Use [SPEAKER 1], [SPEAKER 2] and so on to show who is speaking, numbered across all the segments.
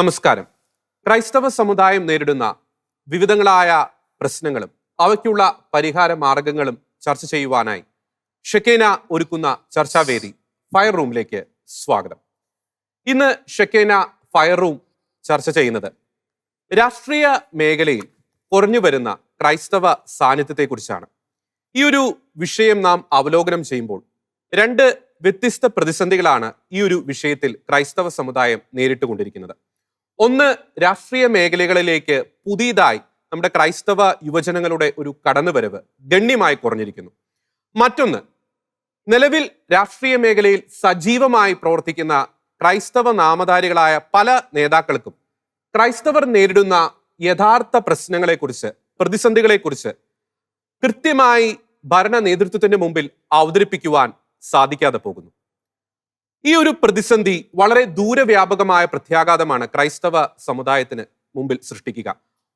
[SPEAKER 1] നമസ്കാരം. ക്രൈസ്തവ സമുദായം നേരിടുന്ന വിവിധങ്ങളായ പ്രശ്നങ്ങളും അവയ്ക്കുള്ള പരിഹാര മാർഗങ്ങളും ചർച്ച ചെയ്യുവാനായി ഷെക്കേന ഒരുക്കുന്ന ചർച്ചാവേദി ഫയർ റൂമിലേക്ക് സ്വാഗതം. ഇന്ന് ഷെക്കേന ഫയർ റൂം ചർച്ച ചെയ്യുന്നത് രാഷ്ട്രീയ മേഖലയിൽ കുറഞ്ഞു വരുന്ന ക്രൈസ്തവ സാന്നിധ്യത്തെക്കുറിച്ചാണ്. ഈ ഒരു വിഷയം നാം അവലോകനം ചെയ്യുമ്പോൾ രണ്ട് വ്യത്യസ്ത പ്രതിസന്ധികളാണ് ഈ ഒരു വിഷയത്തിൽ ക്രൈസ്തവ സമുദായം നേരിട്ടുകൊണ്ടിരിക്കുന്നത്. ഒന്ന് രാഷ്ട്രീയ മേഖലകളിലേക്ക് പുതിയതായി നമ്മുടെ ക്രൈസ്തവ യുവജനങ്ങളുടെ ഒരു കടന്നുവരവ് ഗണ്യമായി കുറഞ്ഞിരിക്കുന്നു. മറ്റൊന്ന് നിലവിൽ രാഷ്ട്രീയ മേഖലയിൽ സജീവമായി പ്രവർത്തിക്കുന്ന ക്രൈസ്തവ നാമധാരികളായ പല നേതാക്കൾക്കും ക്രൈസ്തവർ നേരിടുന്ന യഥാർത്ഥ പ്രശ്നങ്ങളെക്കുറിച്ച് പ്രതിസന്ധികളെക്കുറിച്ച് കൃത്യമായി ഭരണ നേതൃത്വത്തിന്റെ മുമ്പിൽ അവതരിപ്പിക്കുവാൻ സാധിക്കാതെ പോകുന്നു. ഈ ഒരു പ്രതിസന്ധി വളരെ ദൂരവ്യാപകമായ പ്രത്യാഘാതമാണ് ക്രൈസ്തവ സമുദായത്തിന് മുമ്പിൽ സൃഷ്ടിക്കുക.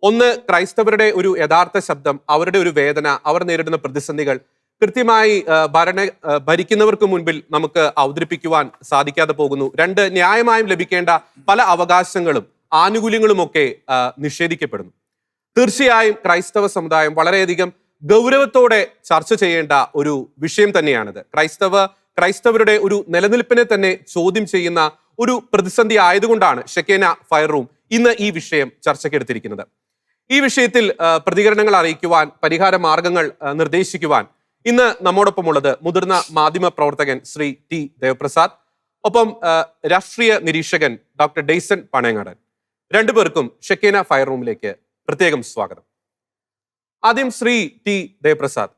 [SPEAKER 1] ഒന്ന് ക്രൈസ്തവരുടെ ഒരു യഥാർത്ഥ ശബ്ദം അവരുടെ ഒരു വേദന അവർ നേരിടുന്ന പ്രതിസന്ധികൾ കൃത്യമായി ഭരണ ഭരിക്കുന്നവർക്ക് മുൻപിൽ നമുക്ക് അവതരിപ്പിക്കുവാൻ സാധിക്കാതെ പോകുന്നു. രണ്ട് ന്യായമായും ലഭിക്കേണ്ട പല അവകാശങ്ങളും ആനുകൂല്യങ്ങളുമൊക്കെ നിഷേധിക്കപ്പെടുന്നു. തീർച്ചയായും ക്രൈസ്തവ സമുദായം വളരെയധികം ഗൗരവത്തോടെ ചർച്ച ചെയ്യേണ്ട ഒരു വിഷയം തന്നെയാണിത്. ക്രൈസ്തവ ക്രൈസ്തവരുടെ ഒരു നിലനിൽപ്പിനെ തന്നെ ചോദ്യം ചെയ്യുന്ന ഒരു പ്രതിസന്ധി ആയതുകൊണ്ടാണ് ഷെക്കേന ഫയർ റൂം ഇന്ന് ഈ വിഷയം ചർച്ചയ്ക്കെടുത്തിരിക്കുന്നത് ഈ വിഷയത്തിൽ പ്രതികരണങ്ങൾ അറിയിക്കുവാൻ പരിഹാര മാർഗങ്ങൾ നിർദ്ദേശിക്കുവാൻ ഇന്ന് നമ്മോടൊപ്പമുള്ളത് മുതിർന്ന മാധ്യമ പ്രവർത്തകൻ ശ്രീ ടി ദേവപ്രസാദ് ഒപ്പം രാഷ്ട്രീയ നിരീക്ഷകൻ ഡോക്ടർ ഡെയ്സൺ പണയങ്ങാടൻ. രണ്ടുപേർക്കും ഷെക്കേന ഫയർ റൂമിലേക്ക് പ്രത്യേകം സ്വാഗതം. ആദ്യം ശ്രീ ടി ദേവപ്രസാദ്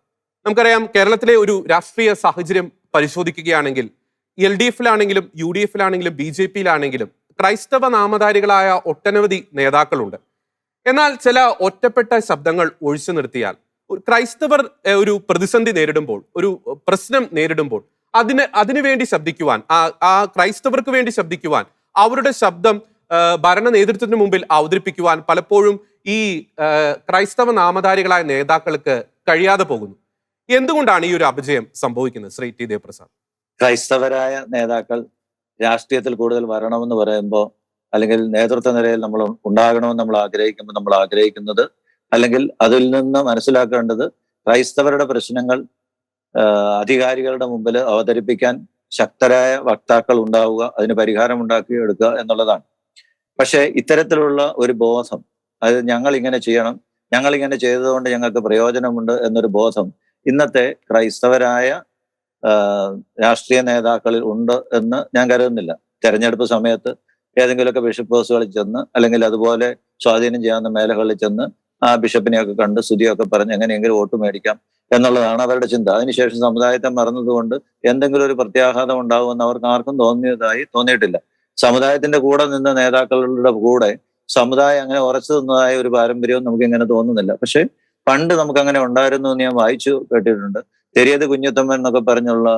[SPEAKER 1] നമുക്കറിയാം കേരളത്തിലെ ഒരു രാഷ്ട്രീയ സാഹചര്യം പരിശോധിക്കുകയാണെങ്കിൽ എൽ ഡി എഫിലാണെങ്കിലും യു ഡി എഫിലാണെങ്കിലും ബി ജെ പിയിലാണെങ്കിലും ക്രൈസ്തവ നാമധാരികളായ ഒട്ടനവധി നേതാക്കളുണ്ട്. എന്നാൽ ചില ഒറ്റപ്പെട്ട ശബ്ദങ്ങൾ ഒഴിച്ചു നിർത്തിയാൽ ക്രൈസ്തവർ ഒരു പ്രതിസന്ധി നേരിടുമ്പോൾ ഒരു പ്രശ്നം നേരിടുമ്പോൾ അതിന് അതിനുവേണ്ടി ശബ്ദിക്കുവാൻ ആ ആ ക്രൈസ്തവർക്ക് വേണ്ടി ശബ്ദിക്കുവാൻ അവരുടെ ശബ്ദം ഭരണ നേതൃത്വത്തിന് മുമ്പിൽ അവതരിപ്പിക്കുവാൻ പലപ്പോഴും ഈ ക്രൈസ്തവ നാമധാരികളായ നേതാക്കൾക്ക് കഴിയാതെ പോകുന്നു. എന്തുകൊണ്ടാണ് ഈ ഒരു അപജയം സംഭവിക്കുന്നത് ശ്രീ ടി ദേവപ്രസാദ്?
[SPEAKER 2] ക്രൈസ്തവരായ നേതാക്കൾ രാഷ്ട്രീയത്തിൽ കൂടുതൽ വരണമെന്ന് പറയുമ്പോൾ അല്ലെങ്കിൽ നേതൃത്വ നിലയിൽ നമ്മൾ ഉണ്ടാകണമെന്ന് നമ്മൾ ആഗ്രഹിക്കുമ്പോൾ നമ്മൾ ആഗ്രഹിക്കുന്നത് അല്ലെങ്കിൽ അതിൽ നിന്ന് മനസ്സിലാക്കേണ്ടത് ക്രൈസ്തവരുടെ പ്രശ്നങ്ങൾ അധികാരികളുടെ മുമ്പിൽ അവതരിപ്പിക്കാൻ ശക്തരായ വക്താക്കൾ ഉണ്ടാവുക അതിന് പരിഹാരം ഉണ്ടാക്കി എടുക്കുക എന്നുള്ളതാണ്. പക്ഷേ ഇത്തരത്തിലുള്ള ഒരു ബോധം അത് ഞങ്ങൾ ഇങ്ങനെ ചെയ്യണം ഞങ്ങൾ ഇങ്ങനെ ചെയ്തതുകൊണ്ട് ഞങ്ങൾക്ക് പ്രയോജനമുണ്ട് എന്നൊരു ബോധം ഇന്നത്തെ ക്രൈസ്തവരായ രാഷ്ട്രീയ നേതാക്കളിൽ ഉണ്ട് എന്ന് ഞാൻ കരുതുന്നില്ല. തെരഞ്ഞെടുപ്പ് സമയത്ത് ഏതെങ്കിലുമൊക്കെ ബിഷപ്പ് ഹൗസുകളിൽ ചെന്ന് അല്ലെങ്കിൽ അതുപോലെ സ്വാധീനം ചെയ്യാവുന്ന മേഖലകളിൽ ചെന്ന് ആ ബിഷപ്പിനെയൊക്കെ കണ്ട് സ്തുതിയൊക്കെ പറഞ്ഞ് എങ്ങനെയെങ്കിലും വോട്ട് മേടിക്കാം എന്നുള്ളതാണ് അവരുടെ ചിന്ത. അതിനുശേഷം സമുദായത്തെ മറന്നതുകൊണ്ട് എന്തെങ്കിലും ഒരു പ്രത്യാഘാതം ഉണ്ടാകുമെന്ന് അവർക്ക് ആർക്കും തോന്നിയതായി തോന്നിയിട്ടില്ല. സമുദായത്തിന്റെ കൂടെ നിന്ന നേതാക്കളുടെ കൂടെ സമുദായം അങ്ങനെ ഉറച്ചു നിന്നതായ ഒരു പാരമ്പര്യവും നമുക്ക് ഇങ്ങനെ തോന്നുന്നില്ല. പക്ഷെ പണ്ട് നമുക്ക് അങ്ങനെ ഉണ്ടായിരുന്നു എന്ന് ഞാൻ വായിച്ചു കേട്ടിട്ടുണ്ട്. തെരിയത് കുഞ്ഞുത്തമ്മൻ എന്നൊക്കെ പറഞ്ഞുള്ള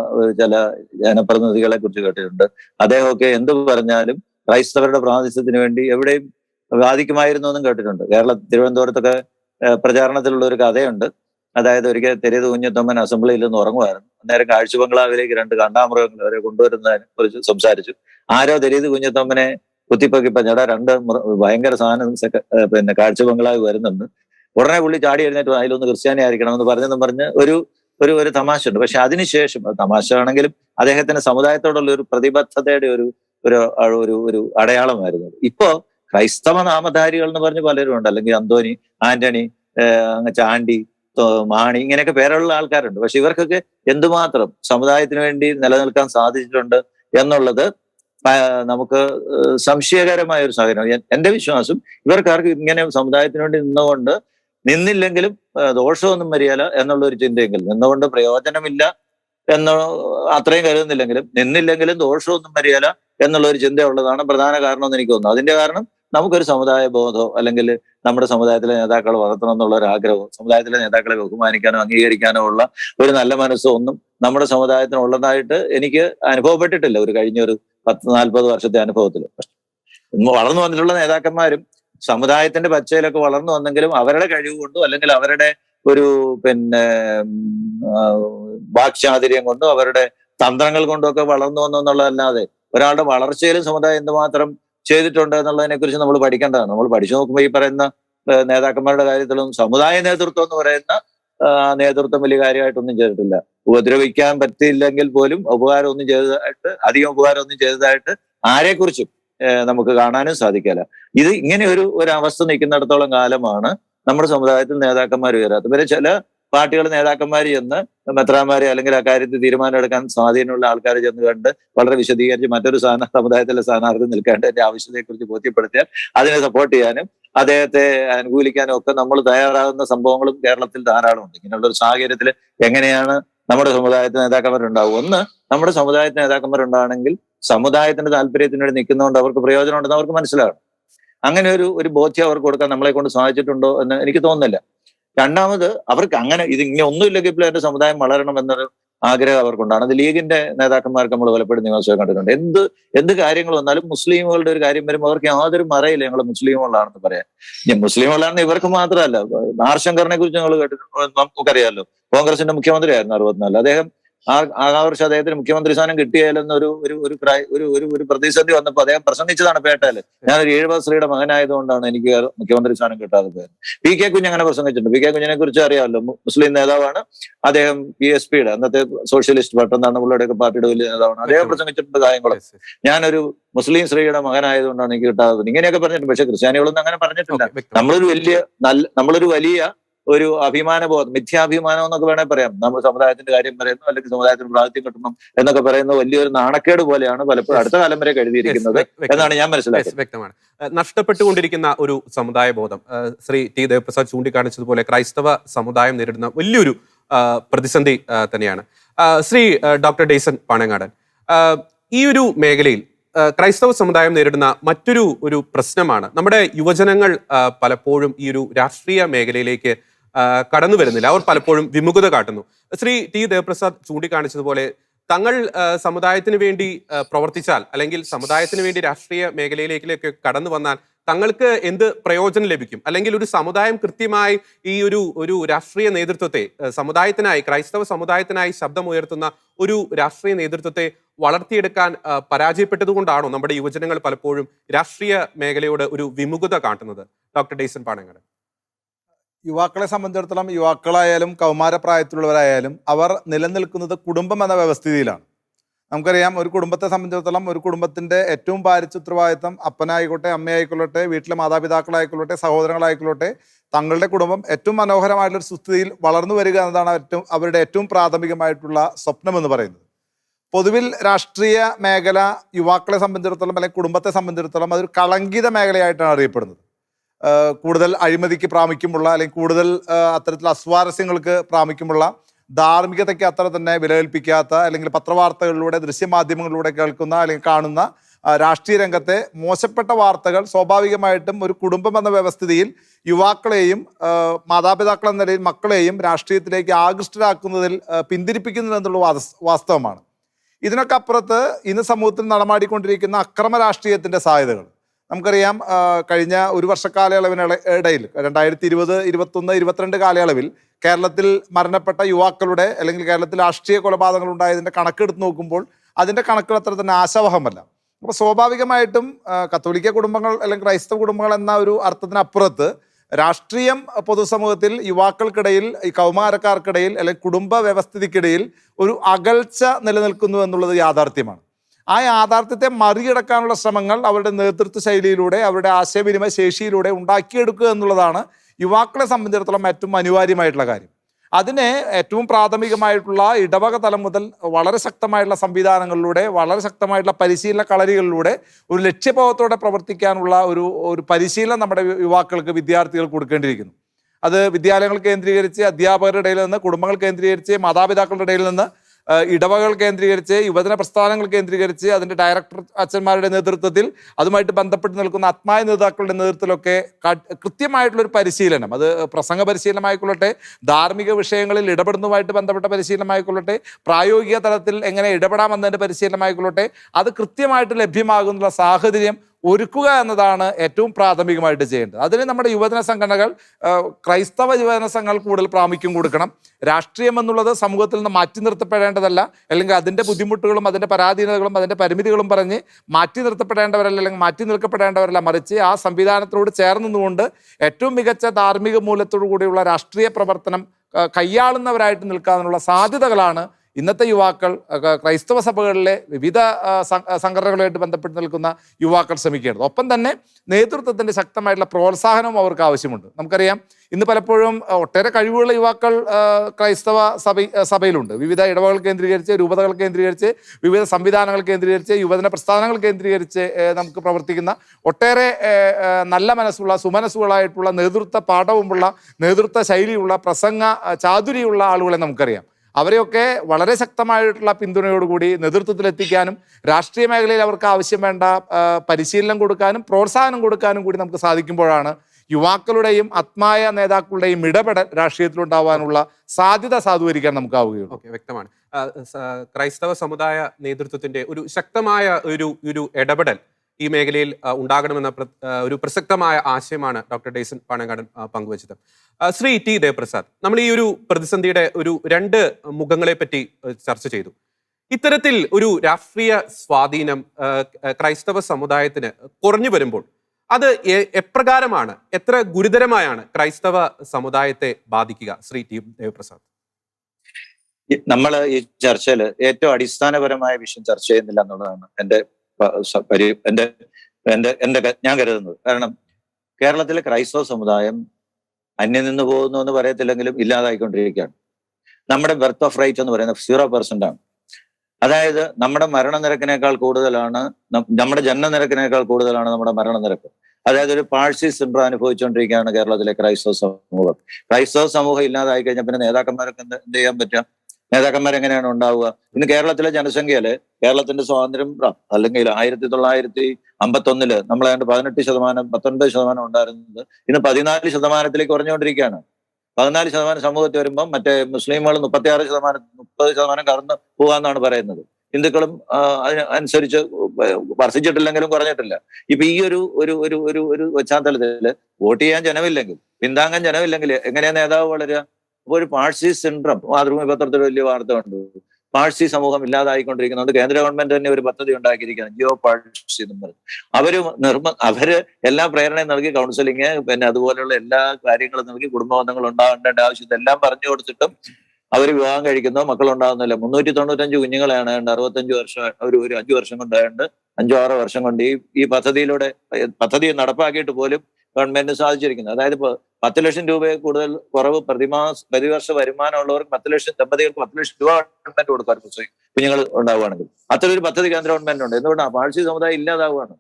[SPEAKER 2] ചില ജനപ്രതിനിധികളെ കുറിച്ച് കേട്ടിട്ടുണ്ട്. അദ്ദേഹമൊക്കെ എന്ത് പറഞ്ഞാലും ക്രൈസ്തവരുടെ പ്രാതിനിധ്യത്തിന് വേണ്ടി എവിടെയും വാദിക്കുമായിരുന്നു എന്നും കേട്ടിട്ടുണ്ട്. കേരള തിരുവനന്തപുരത്തൊക്കെ പ്രചാരണത്തിലുള്ള ഒരു കഥയുണ്ട്. അതായത് ഒരിക്കൽ തെരിയത് കുഞ്ഞത്തമ്മൻ അസംബ്ലിയിൽ നിന്ന് ഉറങ്ങുമായിരുന്നു. അന്നേരം കാഴ്ച ബംഗ്ലാവിലേക്ക് രണ്ട് കണ്ടാമൃഗങ്ങൾ അവരെ കൊണ്ടുവരുന്നതിനെ കുറിച്ച് സംസാരിച്ചു. ആരോ തെരിയത് കുഞ്ഞത്തമ്മനെ കുത്തിപ്പൊക്കി പറഞ്ഞാ രണ്ട് ഭയങ്കര സാധനം പിന്നെ കാഴ്ച ബംഗ്ലാവ് വരുന്നുണ്ട്. ഉടനെ പുള്ളി ചാടി എഴുന്നേറ്റ് അതിലൊന്ന് ക്രിസ്ത്യാനി ആയിരിക്കണം എന്ന് പറഞ്ഞെന്നും പറഞ്ഞ് ഒരു ഒരു ഒരു തമാശ ഉണ്ട്. പക്ഷെ അതിനുശേഷം അത് തമാശ ആണെങ്കിലും അദ്ദേഹത്തിന്റെ സമുദായത്തോടുള്ള ഒരു പ്രതിബദ്ധതയുടെ ഒരു ഒരു ഒരു ഒരു അടയാളമായിരുന്നു ഇപ്പോ ക്രൈസ്തവ നാമധാരികൾ എന്ന് പറഞ്ഞ് പലരും ഉണ്ട്. അല്ലെങ്കിൽ അന്തോണി ആന്റണി ചാണ്ടി മാണി ഇങ്ങനെയൊക്കെ പേരുള്ള ആൾക്കാരുണ്ട്. പക്ഷെ ഇവർക്കൊക്കെ എന്തുമാത്രം സമുദായത്തിന് വേണ്ടി നിലനിൽക്കാൻ സാധിച്ചിട്ടുണ്ട് എന്നുള്ളത് നമുക്ക് സംശയകരമായ ഒരു സാഹചര്യം എന്റെ വിശ്വാസം ഇവർക്കാർക്ക് ഇങ്ങനെ സമുദായത്തിന് വേണ്ടി നിന്നുകൊണ്ട് നിന്നില്ലെങ്കിലും ദോഷമൊന്നും വരികയില്ല എന്നുള്ള ഒരു ചിന്തയെങ്കിലും. നിന്നുകൊണ്ട് പ്രയോജനമില്ല എന്ന് അത്രയും കരുതുന്നില്ലെങ്കിലും നിന്നില്ലെങ്കിലും ദോഷമൊന്നും വരികയില്ല എന്നുള്ള ഒരു ചിന്തയുള്ളതാണ് പ്രധാന കാരണം എന്ന് എനിക്ക് തോന്നുന്നു. അതിന്റെ കാരണം നമുക്കൊരു സമുദായ ബോധമോ അല്ലെങ്കിൽ നമ്മുടെ സമുദായത്തിലെ നേതാക്കളെ വളർത്തണം എന്നുള്ള ഒരു ആഗ്രഹവും സമുദായത്തിലെ നേതാക്കളെ ബഹുമാനിക്കാനോ അംഗീകരിക്കാനോ ഉള്ള ഒരു നല്ല മനസ്സോ ഒന്നും നമ്മുടെ സമുദായത്തിന് ഉള്ളതായിട്ട് എനിക്ക് അനുഭവപ്പെട്ടിട്ടില്ല ഒരു കഴിഞ്ഞ ഒരു പത്ത് നാൽപ്പത് വർഷത്തെ അനുഭവത്തിൽ. വളർന്നു വന്നിട്ടുള്ള നേതാക്കന്മാരും സമുദായത്തിന്റെ പച്ചയിലൊക്കെ വളർന്നു വന്നെങ്കിലും അവരുടെ കഴിവ് കൊണ്ടും അല്ലെങ്കിൽ അവരുടെ ഒരു പിന്നെ വാക്ചാതിര്യം കൊണ്ടോ അവരുടെ തന്ത്രങ്ങൾ കൊണ്ടും ഒക്കെ വളർന്നു വന്നു എന്നുള്ളതല്ലാതെ ഒരാളുടെ വളർച്ചയിലും സമുദായം എന്തുമാത്രം ചെയ്തിട്ടുണ്ട് എന്നുള്ളതിനെ കുറിച്ച് നമ്മൾ പഠിക്കേണ്ടതാണ്. നമ്മൾ പഠിച്ചു നോക്കുമ്പോൾ ഈ പറയുന്ന നേതാക്കന്മാരുടെ കാര്യത്തിലും സമുദായ നേതൃത്വം എന്ന് പറയുന്ന നേതൃത്വം വലിയ കാര്യമായിട്ടൊന്നും ചെയ്തിട്ടില്ല. ഉപദ്രവിക്കാൻ പറ്റിയില്ലെങ്കിൽ പോലും ഉപകാരം ഒന്നും ചെയ്തതായിട്ട് അധികം ഉപകാരം ഒന്നും ചെയ്തതായിട്ട് ആരെക്കുറിച്ചും നമുക്ക് കാണാനും സാധിക്കില്ല ഇത് ഇങ്ങനെ ഒരു ഒരു അവസ്ഥ നിൽക്കുന്നിടത്തോളം കാലമാണ് നമ്മുടെ സമുദായത്തിൽ നേതാക്കന്മാർ വരാത്തത് പിന്നെ ചില പാർട്ടികൾ നേതാക്കന്മാർ ചെന്ന് മെത്രാന്മാരെ അല്ലെങ്കിൽ ആ കാര്യത്തിൽ തീരുമാനമെടുക്കാൻ സ്വാധീനമുള്ള ആൾക്കാർ ചെന്ന് കണ്ട് വളരെ വിശദീകരിച്ച് മറ്റൊരു സ്ഥാന സമുദായത്തിലെ സ്ഥാനാർത്ഥി നിൽക്കേണ്ടതിന്റെ ആവശ്യത്തെക്കുറിച്ച് ബോധ്യപ്പെടുത്തിയാൽ അതിനെ സപ്പോർട്ട് ചെയ്യാനും അദ്ദേഹത്തെ അനുകൂലിക്കാനും ഒക്കെ നമ്മൾ തയ്യാറാകുന്ന സംഭവങ്ങളും കേരളത്തിൽ ധാരാളമുണ്ട് ഇങ്ങനെയുള്ള ഒരു സാഹചര്യത്തിൽ എങ്ങനെയാണ് നമ്മുടെ സമുദായത്തിന് നേതാക്കന്മാരുണ്ടാവും ഒന്ന് നമ്മുടെ സമുദായത്തിന് നേതാക്കന്മാരുണ്ടാണെങ്കിൽ സമുദായത്തിന്റെ താല്പര്യത്തിന് വേണ്ടി നിൽക്കുന്നതുകൊണ്ട് അവർക്ക് പ്രയോജനം ഉണ്ടെന്ന് അവർക്ക് മനസ്സിലാകണം. അങ്ങനെ ഒരു ഒരു ബോധ്യം അവർക്ക് കൊടുക്കാൻ നമ്മളെ കൊണ്ട് സാധിച്ചിട്ടുണ്ടോ എന്ന് എനിക്ക് തോന്നുന്നില്ല. രണ്ടാമത് അവർക്ക് അങ്ങനെ ഇത് ഇങ്ങനെ ഒന്നുമില്ലെങ്കിൽ ഇപ്പോൾ എന്റെ സമുദായം വളരണം എന്നൊരു ആഗ്രഹം അവർക്കുണ്ടാണ്. അത് ലീഗിന്റെ നേതാക്കന്മാർക്ക് നമ്മൾ പലപ്പോഴും നിയമസഭ കണ്ടിട്ടുണ്ട്. എന്ത് എന്ത് കാര്യങ്ങൾ വന്നാലും മുസ്ലിമുകളുടെ ഒരു കാര്യം വരുമ്പോൾ അവർക്ക് യാതൊരു മറയില്ല ഞങ്ങൾ മുസ്ലിമുകളാണെന്ന് പറയാൻ. ഇനി മുസ്ലിമുകളാണെന്ന് ഇവർക്ക് മാത്രമല്ല ആർ ശങ്കറിനെ കുറിച്ച് ഞങ്ങൾ കേട്ടിട്ടുണ്ട് നമുക്കറിയാമല്ലോ. കോൺഗ്രസിന്റെ മുഖ്യമന്ത്രിയായിരുന്നു അറുപത്തിനാല് അദ്ദേഹം ആ ആ വർഷം അദ്ദേഹത്തിന് മുഖ്യമന്ത്രി സ്ഥാനം കിട്ടിയാലെന്ന് ഒരു ഒരു ഒരു ഒരു ഒരു പ്രതിസന്ധി വന്നപ്പോൾ അദ്ദേഹം പ്രസംഗിച്ചതാണ് പേട്ടയിൽ. ഞാനൊരു ഏഴുപത് സ്ത്രീയുടെ മകനായതുകൊണ്ടാണ് എനിക്ക് മുഖ്യമന്ത്രി സ്ഥാനം കിട്ടാതെ പോയത്. പി കെ കുഞ്ഞ് അങ്ങനെ പ്രസംഗിച്ചിട്ടുണ്ട്. പി കെ കുഞ്ഞിനെ കുറിച്ച് അറിയാമല്ലോ. മുസ്ലിം നേതാവാണ് അദ്ദേഹം പി എസ് പിയുടെ. അന്നത്തെ സോഷ്യലിസ്റ്റ് പട്ടം പുള്ളിയുടെയൊക്കെ പാർട്ടിയുടെ വലിയ നേതാവാണ്. അദ്ദേഹം പ്രസംഗിച്ചിട്ടുണ്ട്
[SPEAKER 1] കാര്യങ്ങളും.
[SPEAKER 2] ഞാനൊരു മുസ്ലിം സ്ത്രീയുടെ മകനായതുകൊണ്ടാണ് എനിക്ക് കിട്ടാതെ ഇങ്ങനെയൊക്കെ പറഞ്ഞിട്ടുണ്ട്. പക്ഷെ ക്രിസ്ത്യാനികളൊന്നും അങ്ങനെ പറഞ്ഞിട്ടില്ല. നമ്മളൊരു വലിയ നല്ല നമ്മളൊരു വലിയ ഒരു അഭിമാനബോധം മിഥ്യാഭിമാനം എന്നൊക്കെ വേണമെങ്കിൽ പറയാം. നമ്മൾ സമുദായത്തിന്റെ കാര്യം പറയുന്നു അല്ലെങ്കിൽ സമുദായത്തിന് പ്രാതിഥ്യം കിട്ടണം എന്നൊക്കെ പറയുന്ന വലിയൊരു നാണക്കേട് പോലെയാണ് പലപ്പോഴും അടുത്ത കാലം വരെ എഴുതിയിരിക്കുന്നത് എന്നാണ് ഞാൻ മനസ്സിലാക്കുന്നത്.
[SPEAKER 1] വ്യക്തമാണ്. നഷ്ടപ്പെട്ടുകൊണ്ടിരിക്കുന്ന ഒരു സമുദായ ബോധം ശ്രീ ടി ദേവപ്രസാദ് ചൂണ്ടിക്കാണിച്ചതുപോലെ ക്രൈസ്തവ സമുദായം നേരിടുന്ന വലിയൊരു പ്രതിസന്ധി തന്നെയാണ്. ശ്രീ ഡോക്ടർ ഡേസൺ പാണങ്ങാടൻ ഈ ഒരു മേഖലയിൽ ക്രൈസ്തവ സമുദായം നേരിടുന്ന മറ്റൊരു ഒരു പ്രശ്നമാണ് നമ്മുടെ യുവജനങ്ങൾ പലപ്പോഴും ഈ ഒരു രാഷ്ട്രീയ മേഖലയിലേക്ക് കടന്നു വരുന്നില്ല. അവർ പലപ്പോഴും വിമുഖത കാട്ടുന്നു. ശ്രീ ടി ദേവപ്രസാദ് ചൂണ്ടിക്കാണിച്ചതുപോലെ തങ്ങൾ സമുദായത്തിന് വേണ്ടി പ്രവർത്തിച്ചാൽ അല്ലെങ്കിൽ സമുദായത്തിന് വേണ്ടി രാഷ്ട്രീയ മേഖലയിലേക്കിലേക്ക് കടന്നു വന്നാൽ തങ്ങൾക്ക് എന്ത് പ്രയോജനം ലഭിക്കും? അല്ലെങ്കിൽ ഒരു സമുദായം കൃത്യമായി ഈ ഒരു ഒരു രാഷ്ട്രീയ നേതൃത്വത്തെ സമുദായത്തിനായി ക്രൈസ്തവ സമുദായത്തിനായി ശബ്ദമുയർത്തുന്ന ഒരു രാഷ്ട്രീയ നേതൃത്വത്തെ വളർത്തിയെടുക്കാൻ പരാജയപ്പെട്ടതുകൊണ്ടാണോ നമ്മുടെ യുവജനങ്ങൾ പലപ്പോഴും രാഷ്ട്രീയ മേഖലയോട് ഒരു വിമുഖത കാട്ടുന്നത്? ഡോക്ടർ ഡേസൻ പാണങ്ങട്
[SPEAKER 3] യുവാക്കളെ സംബന്ധിച്ചിടത്തോളം യുവാക്കളായാലും കൗമാരപ്രായത്തിലുള്ളവരായാലും അവർ നിലനിൽക്കുന്നത് കുടുംബം എന്ന വ്യവസ്ഥിതിയിലാണ്. നമുക്കറിയാം ഒരു കുടുംബത്തെ സംബന്ധിച്ചിടത്തോളം ഒരു കുടുംബത്തിന്റെ ഏറ്റവും ഭാരിച്ച ഉത്തരവാദിത്തം അപ്പനായിക്കോട്ടെ അമ്മയായിക്കൊള്ളട്ടെ വീട്ടിലെ മാതാപിതാക്കളായിക്കൊള്ളട്ടെ സഹോദരങ്ങളായിക്കൊള്ളട്ടെ തങ്ങളുടെ കുടുംബം ഏറ്റവും മനോഹരമായിട്ടുള്ള സുസ്ഥിതിയിൽ വളർന്നു വരിക എന്നതാണ് ഏറ്റവും അവരുടെ ഏറ്റവും പ്രാഥമികമായിട്ടുള്ള സ്വപ്നം എന്ന് പറയുന്നത്. പൊതുവിൽ രാഷ്ട്രീയ മേഖല യുവാക്കളെ സംബന്ധിച്ചിടത്തോളം അല്ലെങ്കിൽ കുടുംബത്തെ സംബന്ധിച്ചിടത്തോളം അതൊരു കളങ്കിത മേഖലയായിട്ടാണ് അറിയപ്പെടുന്നത്. കൂടുതൽ അഴിമതിക്ക് പ്രാമുഖ്യമുള്ള അല്ലെങ്കിൽ കൂടുതൽ അത്തരത്തിൽ അസ്വാരസ്യങ്ങൾക്ക് പ്രാമുഖ്യമുള്ള ധാർമ്മികതയ്ക്ക് അത്ര തന്നെ വിലകൽപ്പിക്കാത്ത അല്ലെങ്കിൽ പത്രവാർത്തകളിലൂടെ ദൃശ്യമാധ്യമങ്ങളിലൂടെ കേൾക്കുന്ന അല്ലെങ്കിൽ കാണുന്ന രാഷ്ട്രീയ രംഗത്തെ മോശപ്പെട്ട വാർത്തകൾ സ്വാഭാവികമായിട്ടും ഒരു കുടുംബം എന്ന വ്യവസ്ഥിതിയിൽ യുവാക്കളെയും മാതാപിതാക്കൾ എന്ന നിലയിൽ മക്കളെയും രാഷ്ട്രീയത്തിലേക്ക് ആകൃഷ്ടരാക്കുന്നതിൽ ആ, പിന്തിരിപ്പിക്കുന്നു എന്നുള്ള വാസ്തവമാണ്. ഇതിനൊക്കെ അപ്പുറത്ത് ഇന്ന് സമൂഹത്തിൽ നടമാടിക്കൊണ്ടിരിക്കുന്ന അക്രമ രാഷ്ട്രീയത്തിന്റെ സാധ്യതകൾ. നമുക്കറിയാം കഴിഞ്ഞ ഒരു വർഷ കാലയളവിന് ഇടയിൽ രണ്ടായിരത്തി ഇരുപത് ഇരുപത്തൊന്ന് ഇരുപത്തിരണ്ട് കാലയളവിൽ കേരളത്തിൽ മരണപ്പെട്ട യുവാക്കളുടെ അല്ലെങ്കിൽ കേരളത്തിൽ രാഷ്ട്രീയ കൊലപാതകങ്ങൾ ഉണ്ടായതിന്റെ കണക്കെടുത്ത് നോക്കുമ്പോൾ അതിന്റെ കണക്കുകൾ അത്ര തന്നെ ആശാവഹമല്ല. അപ്പോൾ സ്വാഭാവികമായിട്ടും കത്തോലിക്ക കുടുംബങ്ങൾ അല്ലെങ്കിൽ ക്രൈസ്തവ കുടുംബങ്ങൾ എന്ന ഒരു അർത്ഥത്തിനപ്പുറത്ത് രാഷ്ട്രീയം പൊതുസമൂഹത്തിൽ യുവാക്കൾക്കിടയിൽ ഈ കൗമാരക്കാർക്കിടയിൽ അല്ലെങ്കിൽ കുടുംബ വ്യവസ്ഥിതിക്കിടയിൽ ഒരു അകൽച്ച നിലനിൽക്കുന്നു എന്നുള്ളത് യാഥാർത്ഥ്യമാണ്. ആ യാഥാർത്ഥ്യത്തെ മറികടക്കാനുള്ള ശ്രമങ്ങൾ അവരുടെ നേതൃത്വ ശൈലിയിലൂടെ അവരുടെ ആശയവിനിമയ ശേഷിയിലൂടെ ഉണ്ടാക്കിയെടുക്കുക എന്നുള്ളതാണ് യുവാക്കളെ സംബന്ധിച്ചിടത്തോളം ഏറ്റവും അനിവാര്യമായിട്ടുള്ള കാര്യം. അതിനെ ഏറ്റവും പ്രാഥമികമായിട്ടുള്ള ഇടവക തലം മുതൽ വളരെ ശക്തമായിട്ടുള്ള സംവിധാനങ്ങളിലൂടെ വളരെ ശക്തമായിട്ടുള്ള പരിശീലന കളരികളിലൂടെ ഒരു ലക്ഷ്യബോധത്തോടെ പ്രവർത്തിക്കാനുള്ള ഒരു ഒരു പരിശീലനം നമ്മുടെ യുവാക്കൾക്ക് വിദ്യാർത്ഥികൾക്ക് കൊടുക്കേണ്ടിയിരിക്കുന്നു. അത് വിദ്യാലയങ്ങൾ കേന്ദ്രീകരിച്ച് അധ്യാപകരുടെ ഇടയിൽ നിന്ന് കുടുംബങ്ങൾ കേന്ദ്രീകരിച്ച് മാതാപിതാക്കളുടെ ഇടയിൽ നിന്ന് ഇടവകൾ കേന്ദ്രീകരിച്ച് യുവജന പ്രസ്ഥാനങ്ങൾ കേന്ദ്രീകരിച്ച് അതിന്റെ ഡയറക്ടർ അച്ഛന്മാരുടെ നേതൃത്വത്തിൽ അതുമായിട്ട് ബന്ധപ്പെട്ട് നിൽക്കുന്ന ആത്മായ നേതാക്കളുടെ നേതൃത്വത്തിലൊക്കെ കൃത്യമായിട്ടുള്ളൊരു പരിശീലനം. അത് പ്രസംഗ പരിശീലനമായിക്കൊള്ളട്ടെ ധാർമ്മിക വിഷയങ്ങളിൽ ഇടപെടുന്നതുമായിട്ട് ബന്ധപ്പെട്ട പരിശീലനമായിക്കൊള്ളട്ടെ പ്രായോഗിക തലത്തിൽ എങ്ങനെ ഇടപെടാമെന്നതിന്റെ പരിശീലനമായിക്കൊള്ളട്ടെ അത് കൃത്യമായിട്ട് ലഭ്യമാകുന്നുള്ള സാഹചര്യം ഒരുക്കുക എന്നതാണ് ഏറ്റവും പ്രാഥമികമായിട്ട് ചെയ്യേണ്ടത്. അതിന് നമ്മുടെ യുവജന സംഘടനകൾ ക്രൈസ്തവ യുവജന സംഘങ്ങൾ കൂടുതൽ പ്രാമുഖ്യം കൊടുക്കണം. രാഷ്ട്രീയം എന്നുള്ളത് സമൂഹത്തിൽ നിന്ന് മാറ്റി നിർത്തപ്പെടേണ്ടതല്ല. അല്ലെങ്കിൽ അതിന്റെ ബുദ്ധിമുട്ടുകളും അതിന്റെ പരാധീനതകളും അതിന്റെ പരിമിതികളും പറഞ്ഞ് മാറ്റി നിർത്തപ്പെടേണ്ടവരല്ല അല്ലെങ്കിൽ മാറ്റി നിൽക്കപ്പെടേണ്ടവരല്ല. മറിച്ച് ആ സംവിധാനത്തോട് ചേർന്ന് നിന്നുകൊണ്ട് ഏറ്റവും മികച്ച ധാർമ്മിക മൂല്യത്തോടു കൂടിയുള്ള രാഷ്ട്രീയ പ്രവർത്തനം കൈയാളുന്നവരായിട്ട് നിൽക്കാനുള്ള സാധ്യതകളാണ് ഇന്നത്തെ യുവാക്കൾ ക്രൈസ്തവ സഭകളിലെ വിവിധ സംഘടനകളുമായിട്ട് ബന്ധപ്പെട്ട് നിൽക്കുന്ന യുവാക്കൾ ശ്രമിക്കേണ്ടത്. ഒപ്പം തന്നെ നേതൃത്വത്തിന്റെ ശക്തമായിട്ടുള്ള പ്രോത്സാഹനവും അവർക്ക് ആവശ്യമുണ്ട്. നമുക്കറിയാം ഇന്ന് പലപ്പോഴും ഒട്ടേറെ കഴിവുള്ള യുവാക്കൾ ക്രൈസ്തവ സഭ സഭയിലുണ്ട്. വിവിധ ഇടവകൾ കേന്ദ്രീകരിച്ച് രൂപതകൾ കേന്ദ്രീകരിച്ച് വിവിധ സംവിധാനങ്ങൾ കേന്ദ്രീകരിച്ച് യുവജന പ്രസ്ഥാനങ്ങൾ കേന്ദ്രീകരിച്ച് നമുക്ക് പ്രവർത്തിക്കുന്ന ഒട്ടേറെ നല്ല മനസ്സുള്ള സുമനസ്സുകളായിട്ടുള്ള നേതൃത്വ പാഠവുമുള്ള നേതൃത്വ ശൈലിയുള്ള പ്രസംഗ ചാതുരിയുള്ള ആളുകളെ നമുക്കറിയാം. അവരെയൊക്കെ വളരെ ശക്തമായിട്ടുള്ള പിന്തുണയോടുകൂടി നേതൃത്വത്തിലെത്തിക്കാനും രാഷ്ട്രീയ മേഖലയിൽ അവർക്ക് ആവശ്യം വേണ്ട പരിശീലനം കൊടുക്കാനും പ്രോത്സാഹനം കൊടുക്കാനും കൂടി നമുക്ക് സാധിക്കുമ്പോഴാണ് യുവാക്കളുടെയും ആത്മായ നേതാക്കളുടെയും ഇടപെടൽ രാഷ്ട്രീയത്തിലുണ്ടാവാനുള്ള സാധ്യത സാധൂകരിക്കാൻ നമുക്കാവുകയുള്ളൂ.
[SPEAKER 1] ഓക്കെ വ്യക്തമാണ്. ക്രൈസ്തവ സമുദായ നേതൃത്വത്തിന്റെ ഒരു ശക്തമായ ഒരു ഒരു ഇടപെടൽ ഈ മേഖലയിൽ ഉണ്ടാകണമെന്ന ഒരു പ്രസക്തമായ ആശയമാണ് ഡോക്ടർ ഡേസൻ പാണങ്കാടൻ പങ്കുവച്ചത്. ശ്രീ ടി ദേവപ്രസാദ് നമ്മൾ ഈ ഒരു പ്രതിസന്ധിയുടെ ഒരു രണ്ട് മുഖങ്ങളെ പറ്റി ചർച്ച ചെയ്തു. ഇത്തരത്തിൽ ഒരു രാഷ്ട്രീയ സ്വാധീനം ക്രൈസ്തവ സമുദായത്തിന് കുറഞ്ഞു വരുമ്പോൾ അത് എപ്രകാരമാണ് എത്ര ഗുരുതരമായാണ് ക്രൈസ്തവ സമുദായത്തെ ബാധിക്കുക? ശ്രീ ടി ദേവപ്രസാദ്.
[SPEAKER 2] നമ്മൾ ഈ ചർച്ചയിൽ ഏറ്റവും അടിസ്ഥാനപരമായ വിഷയം ചർച്ച ചെയ്യുന്നില്ല എന്നുള്ളതാണ് എന്റെ എന്റെ എന്റെ എന്റെ ഞാൻ കരുതുന്നത്. കാരണം കേരളത്തിലെ ക്രൈസ്തവ സമുദായം അന്യം നിന്ന് പോകുന്നു എന്ന് പറയത്തില്ലെങ്കിലും ഇല്ലാതായിക്കൊണ്ടിരിക്കുകയാണ്. നമ്മുടെ ബർത്ത് ഓഫ് റൈറ്റ് എന്ന് പറയുന്നത് സീറോ പെർസെന്റ് ആണ്. അതായത് നമ്മുടെ മരണനിരക്കിനേക്കാൾ കൂടുതലാണ് നമ്മുടെ ജനനനിരക്കിനേക്കാൾ കൂടുതലാണ് നമ്മുടെ മരണനിരക്ക്. അതായത് ഒരു പാഴ്സി സിൻഡ്രം അനുഭവിച്ചുകൊണ്ടിരിക്കുകയാണ് കേരളത്തിലെ ക്രൈസ്തവ സമൂഹം. ക്രൈസ്തവ സമൂഹം ഇല്ലാതായി കഴിഞ്ഞാൽ പിന്നെ നേതാക്കന്മാർക്ക് എന്ത് എന്ത് ചെയ്യാൻ പറ്റുക? നേതാക്കന്മാർ എങ്ങനെയാണ് ഉണ്ടാവുക? ഇന്ന് കേരളത്തിലെ ജനസംഖ്യയിൽ കേരളത്തിന്റെ സ്വാതന്ത്ര്യം അല്ലെങ്കിൽ ആയിരത്തി തൊള്ളായിരത്തി അമ്പത്തി ഒന്നിൽ നമ്മളെ പതിനെട്ട് ശതമാനം പത്തൊൻപത് ശതമാനം ഉണ്ടായിരുന്നത് ഇന്ന് പതിനാല് ശതമാനത്തിലേക്ക് കുറഞ്ഞുകൊണ്ടിരിക്കുകയാണ്. പതിനാല് ശതമാനം സമൂഹത്തിൽ വരുമ്പോൾ മറ്റേ മുസ്ലിമുകൾ മുപ്പത്തിയാറ് ശതമാനം മുപ്പത് ശതമാനം കടന്നു പോകാന്നാണ് പറയുന്നത്. ഹിന്ദുക്കളും അനുസരിച്ച് വർദ്ധിച്ചിട്ടില്ലെങ്കിലും കുറഞ്ഞിട്ടില്ല. ഇപ്പൊ ഈ ഒരു ഒരു ഒരു ഒരു പശ്ചാത്തലത്തിൽ വോട്ട് ചെയ്യാൻ ജനമില്ലെങ്കിൽ പിന്താങ്ങാൻ ജനമില്ലെങ്കിൽ എങ്ങനെയാ നേതാവ് വളരുക? ഒരു പാഴ്സി സിൻഡ്രം മാതൃഭൂമി പത്രത്തിൽ വലിയ വാർത്ത കണ്ടു. പാഴ്സി സമൂഹം ഇല്ലാതായിക്കൊണ്ടിരിക്കുന്നുണ്ട്. കേന്ദ്ര ഗവൺമെന്റ് തന്നെ ഒരു പദ്ധതി ഉണ്ടാക്കിയിരിക്കുന്നത് ജിയോ പാഴ്സി എന്ന് പറഞ്ഞു അവർ നിർമ്മ അവർ എല്ലാ പ്രേരണയും നൽകി കൗൺസിലിങ് പിന്നെ അതുപോലെയുള്ള എല്ലാ കാര്യങ്ങളും നൽകി കുടുംബബന്ധങ്ങൾ ഉണ്ടാകേണ്ട ആവശ്യത്തെ എല്ലാം പറഞ്ഞു കൊടുത്തിട്ടും അവർ വിവാഹം കഴിക്കുന്നു. മക്കൾ ഉണ്ടാകുന്നില്ല മുന്നൂറ്റി തൊണ്ണൂറ്റഞ്ച് കുഞ്ഞുങ്ങളെയാണ് അറുപത്തഞ്ച് വർഷം ഒരു ഒരു അഞ്ചു വർഷം കൊണ്ടാണ്ട് അഞ്ചോ ആറോ വർഷം കൊണ്ട് ഈ ഈ പദ്ധതിയിലൂടെ പദ്ധതി നടപ്പാക്കിയിട്ട് പോലും ഗവൺമെന്റിന് സാധിച്ചിരിക്കുന്നത്. അതായത് ഇപ്പോൾ പത്ത് ലക്ഷം രൂപയെ കൂടുതൽ കുറവ് പ്രതിമാസ പ്രതിവർഷ വരുമാനമുള്ളവർക്ക് പത്ത് ലക്ഷം ദമ്പതികൾക്ക് പത്ത് ലക്ഷം രൂപ ഗവൺമെന്റ് കൊടുക്കാൻ കുഞ്ഞുങ്ങൾ ഉണ്ടാവുകയാണെങ്കിൽ. അത്ര ഒരു പദ്ധതി കേന്ദ്ര ഗവൺമെന്റ് ഉണ്ട്. എന്തുകൊണ്ടാണ് പാഴ്സി സമുദായം ഇല്ലാതാവുകയാണ്.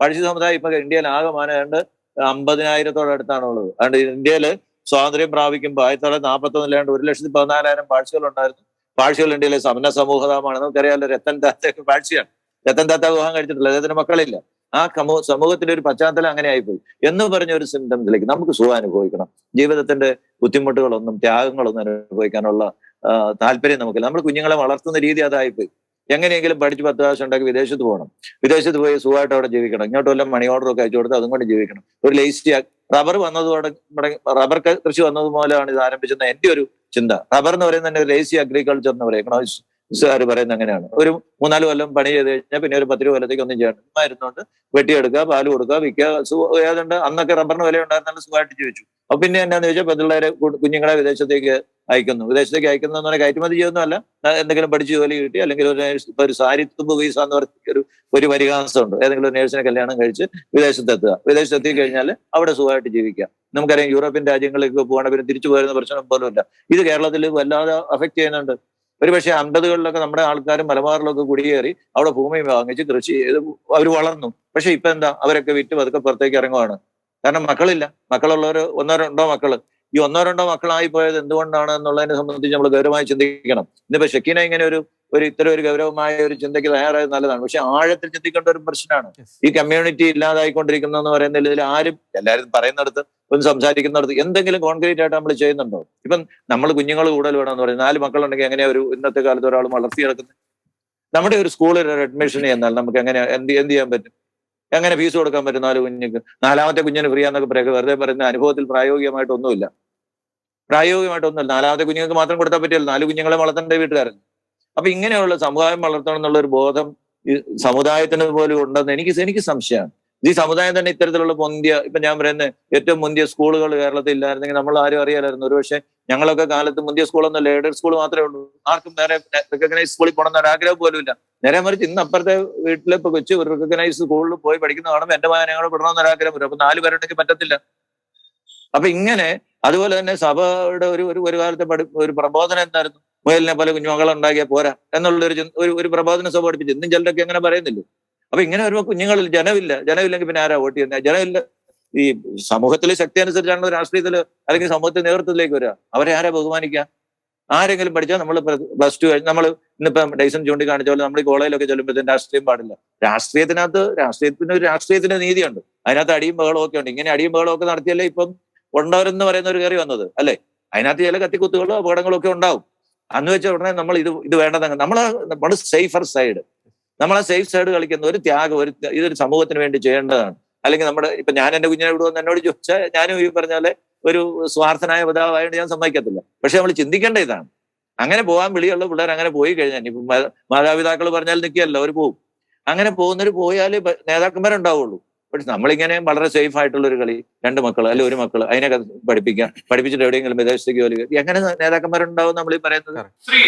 [SPEAKER 2] പാഴ്സി സമുദായം ഇപ്പൊ ഇന്ത്യയിൽ ആകെ മാനേണ്ട അമ്പതിനായിരത്തോടടുത്താണ് ഉള്ളത്. അതുകൊണ്ട് ഇന്ത്യയിൽ സ്വാതന്ത്ര്യം പ്രാപിക്കുമ്പോൾ ആയിരത്തി തൊള്ളായിരത്തി നാൽപ്പത്തി ഒന്നിലാണ്ട് ഒരു ലക്ഷത്തി പതിനാലായിരം പാഴ്സികൾ ഉണ്ടായിരുന്നു. പാഴ്സികൾ ഇന്ത്യയിലെ സമന സമൂഹമാണ് നമുക്കറിയാമല്ലോ രത്തൻ താത്തയൊക്കെ പാഴ്സിയാണ്. രത്തൻ താത്ത വിവാഹം കഴിച്ചിട്ടില്ല. അദ്ദേഹത്തിന് മക്കളില്ല. ആ കമൂ സമൂഹത്തിന്റെ ഒരു പശ്ചാത്തലം അങ്ങനെ ആയിപ്പോയി. എന്ന് പറഞ്ഞ ഒരു സിംറ്റംസിലേക്ക് നമുക്ക് സുഖം അനുഭവിക്കണം ജീവിതത്തിന്റെ ബുദ്ധിമുട്ടുകളൊന്നും ത്യാഗങ്ങളൊന്നും അനുഭവിക്കാനുള്ള താല്പര്യം നമുക്കില്ല. നമ്മൾ കുഞ്ഞുങ്ങളെ വളർത്തുന്ന രീതി അതായിപ്പോയി. എങ്ങനെയെങ്കിലും പഠിച്ച് പത്ത് പ്രാവശ്യം ഉണ്ടാക്കി വിദേശത്ത് പോകണം. വിദേശത്ത് പോയി സുഖമായിട്ട് അവിടെ ജീവിക്കണം. ഇങ്ങോട്ട് വല്ല മണി ഓർഡർ ഒക്കെ അയച്ചു കൊടുത്ത് അതും കൊണ്ട് ജീവിക്കണം. ഒരു ലേസി റബ്ബർ വന്നതോടെ റബ്ബർ കൃഷി വന്നത് മൂലമാണ് ഇത് ആരംഭിച്ചെന്ന എന്റെ ഒരു ചിന്ത. റബ്ബർ എന്ന് പറയുന്നത് തന്നെ ലേസി അഗ്രികൾച്ചർ എന്ന് പറയും എക്കണോമിക്സുകാർ പറയുന്നത് അങ്ങനെയാണ്. ഒരു മൂന്നാൽ കൊല്ലം പണി ചെയ്ത് കഴിഞ്ഞാൽ പിന്നെ ഒരു പത്ത് രൂപ കൊല്ലത്തേക്ക് ഒന്നും ചെയ്യണം ചുമ്മാ വെട്ടിയെടുക്കുക പാൽ കൊടുക്കുക വിൽക്കുക ഏതാണ്ട് അന്നൊക്കെ റബ്ബറിന് വില ഉണ്ടായിരുന്നാലും സുഖമായിട്ട് ജീവിച്ചു. അപ്പൊ പിന്നെ എന്നാന്ന് ചോദിച്ചാൽ പിള്ളേരെ കു- കുഞ്ഞുങ്ങളെ വിദേശത്തേക്ക് അയക്കുന്നു. വിദേശത്തേക്ക് അയക്കുന്നു എന്ന് പറഞ്ഞാൽ കയറ്റുമതി ചെയ്യുന്നതല്ല. എന്തെങ്കിലും പഠിച്ച് ജോലി കിട്ടി അല്ലെങ്കിൽ ഒരു ഇപ്പൊ ഒരു സാരിത്തുമ്പ് വീസ എന്ന് പറഞ്ഞ ഒരു ഒരു പരിഹാസമുണ്ട്. ഏതെങ്കിലും ഒരു നേഴ്സിനെ കല്യാണം കഴിച്ച് വിദേശത്തെത്തുക. വിദേശത്തെത്തി കഴിഞ്ഞാൽ അവിടെ സുഖമായിട്ട് ജീവിക്കുക നമുക്കറിയാം യൂറോപ്യൻ രാജ്യങ്ങളിലേക്ക് പോകണ പിന്നെ തിരിച്ചു പോരുന്ന പ്രശ്നം പോലും ഇല്ല ഇത് കേരളത്തിൽ വല്ലാതെ അഫക്ട് ചെയ്യുന്നുണ്ട്. ഒരുപക്ഷെ അമ്പതുകളിലൊക്കെ നമ്മുടെ ആൾക്കാരും മലബാറിലൊക്കെ കുടിയേറി അവിടെ ഭൂമി വാങ്ങിച്ച് കൃഷി ചെയ്ത് അവർ വളർന്നു. പക്ഷെ ഇപ്പൊ എന്താ? അവരൊക്കെ വിറ്റ് പതുക്കെ പുറത്തേക്ക് ഇറങ്ങുവാണ്. കാരണം മക്കളില്ല. മക്കളുള്ളവർ ഒന്നോ രണ്ടോ മക്കൾ. ഈ ഒന്നോ രണ്ടോ മക്കളായി പോയത് എന്തുകൊണ്ടാണ് എന്നുള്ളതിനെ സംബന്ധിച്ച് നമ്മൾ ഗൗരവമായി ചിന്തിക്കണം. ഇന്നിപ്പോ ഷെക്കീന ഇങ്ങനെ ഒരു ഒരു ഇത്തരം ഒരു ഗൗരവമായ ഒരു ചിന്തയ്ക്ക് തയ്യാറായത് നല്ലതാണ്. പക്ഷെ ആഴത്തിൽ ചിന്തിക്കേണ്ട ഒരു പ്രശ്നമാണ്. ഈ കമ്മ്യൂണിറ്റി ഇല്ലാതായിക്കൊണ്ടിരിക്കുന്ന എന്ന് പറയുന്നതിൽ ഇതിൽ ആരും എല്ലാവരും പറയുന്നിടത്ത് ഒന്ന് സംസാരിക്കുന്നിടത്ത് എന്തെങ്കിലും കോൺക്രീറ്റ് ആയിട്ട് നമ്മൾ ചെയ്യുന്നുണ്ടോ? ഇപ്പം നമ്മൾ കുഞ്ഞുങ്ങൾ കൂടുതൽ വേണമെന്ന് പറയും നാല് മക്കളുണ്ടെങ്കിൽ എങ്ങനെയാ ഒരു ഇന്നത്തെ കാലത്ത് ഒരാൾ വളർത്തിയെടുക്കുന്നത് നമ്മുടെ ഒരു സ്കൂളിൽ ഒരു അഡ്മിഷൻ ചെയ്യുന്നാൽ നമുക്ക് എങ്ങനെ എന്ത് എന്ത് ചെയ്യാൻ പറ്റും? എങ്ങനെ ഫീസ് കൊടുക്കാൻ പറ്റും നാല് കുഞ്ഞുങ്ങൾക്ക് നാലാമത്തെ കുഞ്ഞിന് ഫ്രീ ആന്നൊക്കെ പറയുക. വെറുതെ പറയുന്ന അനുഭവത്തിൽ പ്രായോഗികമായിട്ടൊന്നുമില്ല. പ്രായോഗികമായിട്ടൊന്നുമില്ല. നാലാമത്തെ കുഞ്ഞുങ്ങൾക്ക് മാത്രം കൊടുത്താൽ പറ്റില്ല നാല് കുഞ്ഞുങ്ങളെ വളർത്തേണ്ട വീട്ടുകാരൻ അപ്പൊ ഇങ്ങനെയുള്ള സമുദായം വളർത്തണം എന്നുള്ള ഒരു ബോധം ഈ സമുദായത്തിന് പോലും ഉണ്ടെന്ന് എനിക്ക് എനിക്ക് സംശയമാണ്. ഈ സമുദായം തന്നെ ഇത്തരത്തിലുള്ള പൊന്തിയ ഇപ്പൊ ഞാൻ പറയുന്ന ഏറ്റവും മുന്തിയ സ്കൂളുകൾ കേരളത്തിൽ ഇല്ലായിരുന്നെങ്കിൽ നമ്മൾ ആരും അറിയാലായിരുന്നു ഒരുപക്ഷെ ഞങ്ങളൊക്കെ കാലത്ത് മുന്തിയ സ്കൂളൊന്നും ലേഡർ സ്കൂൾ മാത്രമേ ഉള്ളൂ. ആർക്കും നേരെ റെക്കഗ്നൈസ് സ്കൂളിൽ പോകണമെന്ന് ആഗ്രഹം പോലും ഇല്ല. നേരെ മറിച്ച് ഇന്ന് അപ്പുറത്തെ വീട്ടിലെ ഇപ്പൊ കൊച്ചു ഒരു റെക്കഗ്നൈസ് സ്കൂളിൽ പോയി പഠിക്കുന്ന കാണുമ്പോൾ എന്റെ മകൻ ഞങ്ങൾ വിടണമെന്ന് ഒരാഗ്രഹം വരും. അപ്പൊ നാല് പേരുണ്ടെങ്കിൽ പറ്റത്തില്ല. അപ്പൊ ഇങ്ങനെ അതുപോലെ തന്നെ സഭയുടെ ഒരു ഒരു കാലത്തെ പഠി ഒരു പ്രബോധനം എന്തായിരുന്നു? മുയലിനെ പോലെ കുഞ്ഞുമക്കളെ ഉണ്ടാക്കിയാൽ പോരാ എന്നുള്ള ഒരു ഒരു ഒരു പ്രബോധന സഭ പഠിപ്പിച്ചു ഇന്നും ചിലരൊക്കെ അങ്ങനെ പറയുന്നില്ലേ? അപ്പൊ ഇങ്ങനെ വരുമ്പോൾ കുഞ്ഞുങ്ങളിൽ ജനമില്ല. ജനമില്ലെങ്കിൽ പിന്നെ ആരാ വോട്ട് ചെയ്യുന്നത് ജനമില്ല. ഈ സമൂഹത്തിലെ ശക്തി അനുസരിച്ചാണ് രാഷ്ട്രീയത്തിൽ അല്ലെങ്കിൽ സമൂഹത്തിന്റെ നേതൃത്വത്തിലേക്ക് വരിക അവരെ ആരാ ബഹുമാനിക്കുക ആരെങ്കിലും പഠിച്ചാൽ നമ്മൾ പ്ലസ് ടു കഴിഞ്ഞ് നമ്മൾ ഇന്നിപ്പം ഡൈസൺ ചൂണ്ടിക്കാണിച്ച പോലെ നമ്മൾ ഈ കോളേജിലൊക്കെ ചെല്ലുമ്പോഴത്തേക്കും രാഷ്ട്രീയം പാടില്ല. രാഷ്ട്രീയത്തിനകത്ത് രാഷ്ട്രീയത്തിന് ഒരു രാഷ്ട്രീയത്തിന്റെ നീതിയുണ്ട്. അതിനകത്ത് അടിയും ബഹളവും ഒക്കെ ഉണ്ട്. ഇങ്ങനെ അടിയും ബഹളവും ഒക്കെ നടത്തിയല്ലേ ഇപ്പം ഉണ്ടവരെന്ന് പറയുന്ന ഒരു കയറി വന്നത് അല്ലെ? അതിനകത്ത് ചില കത്തിക്കുത്തുകളോ അപകടങ്ങളോ ഒക്കെ ഉണ്ടാവും. അന്ന് വെച്ച ഉടനെ നമ്മൾ ഇത് ഇത് വേണ്ടതങ്ങ് നമ്മൾ നമ്മൾ സേഫർ സൈഡ് നമ്മൾ ആ സേഫ് സൈഡ് കളിക്കുന്ന ഒരു ത്യാഗം ഒരു ഇതൊരു സമൂഹത്തിന് വേണ്ടി ചെയ്യേണ്ടതാണ്. അല്ലെങ്കിൽ നമ്മുടെ ഇപ്പൊ ഞാൻ എന്റെ കുഞ്ഞിനെ ഇവിടെ വന്ന് എന്നോട് ചോദിച്ചാൽ ഞാനും ഈ പറഞ്ഞ പോലെ ഒരു സ്വാർത്ഥനായ പിതാവായതുകൊണ്ട് ഞാൻ സമ്മതിക്കത്തില്ല. പക്ഷെ നമ്മൾ ചിന്തിക്കേണ്ട ഇതാണ്. അങ്ങനെ പോകാൻ വിളിയുള്ള പിള്ളേർ അങ്ങനെ പോയി കഴിഞ്ഞാൽ ഇപ്പൊ മാതാപിതാക്കൾ പറഞ്ഞാൽ നിൽക്കുകയല്ല അവർ പോകും അങ്ങനെ പോകുന്നവർ പോയാലേ നേതാക്കന്മാരുണ്ടാവുള്ളൂ. പക്ഷെ നമ്മളിങ്ങനെ വളരെ സേഫ് ആയിട്ടുള്ള ഒരു കളി രണ്ട് മക്കൾ അല്ലെ ഒരു മക്കൾ അതിനെ പഠിപ്പിക്കാം പഠിപ്പിച്ചിട്ട് എവിടെയെങ്കിലും വിദേശത്തേക്ക് ജോലി. എങ്ങനെ നേതാക്കന്മാരുണ്ടാവും നമ്മൾ പറയുന്നത്?
[SPEAKER 1] ശ്രീ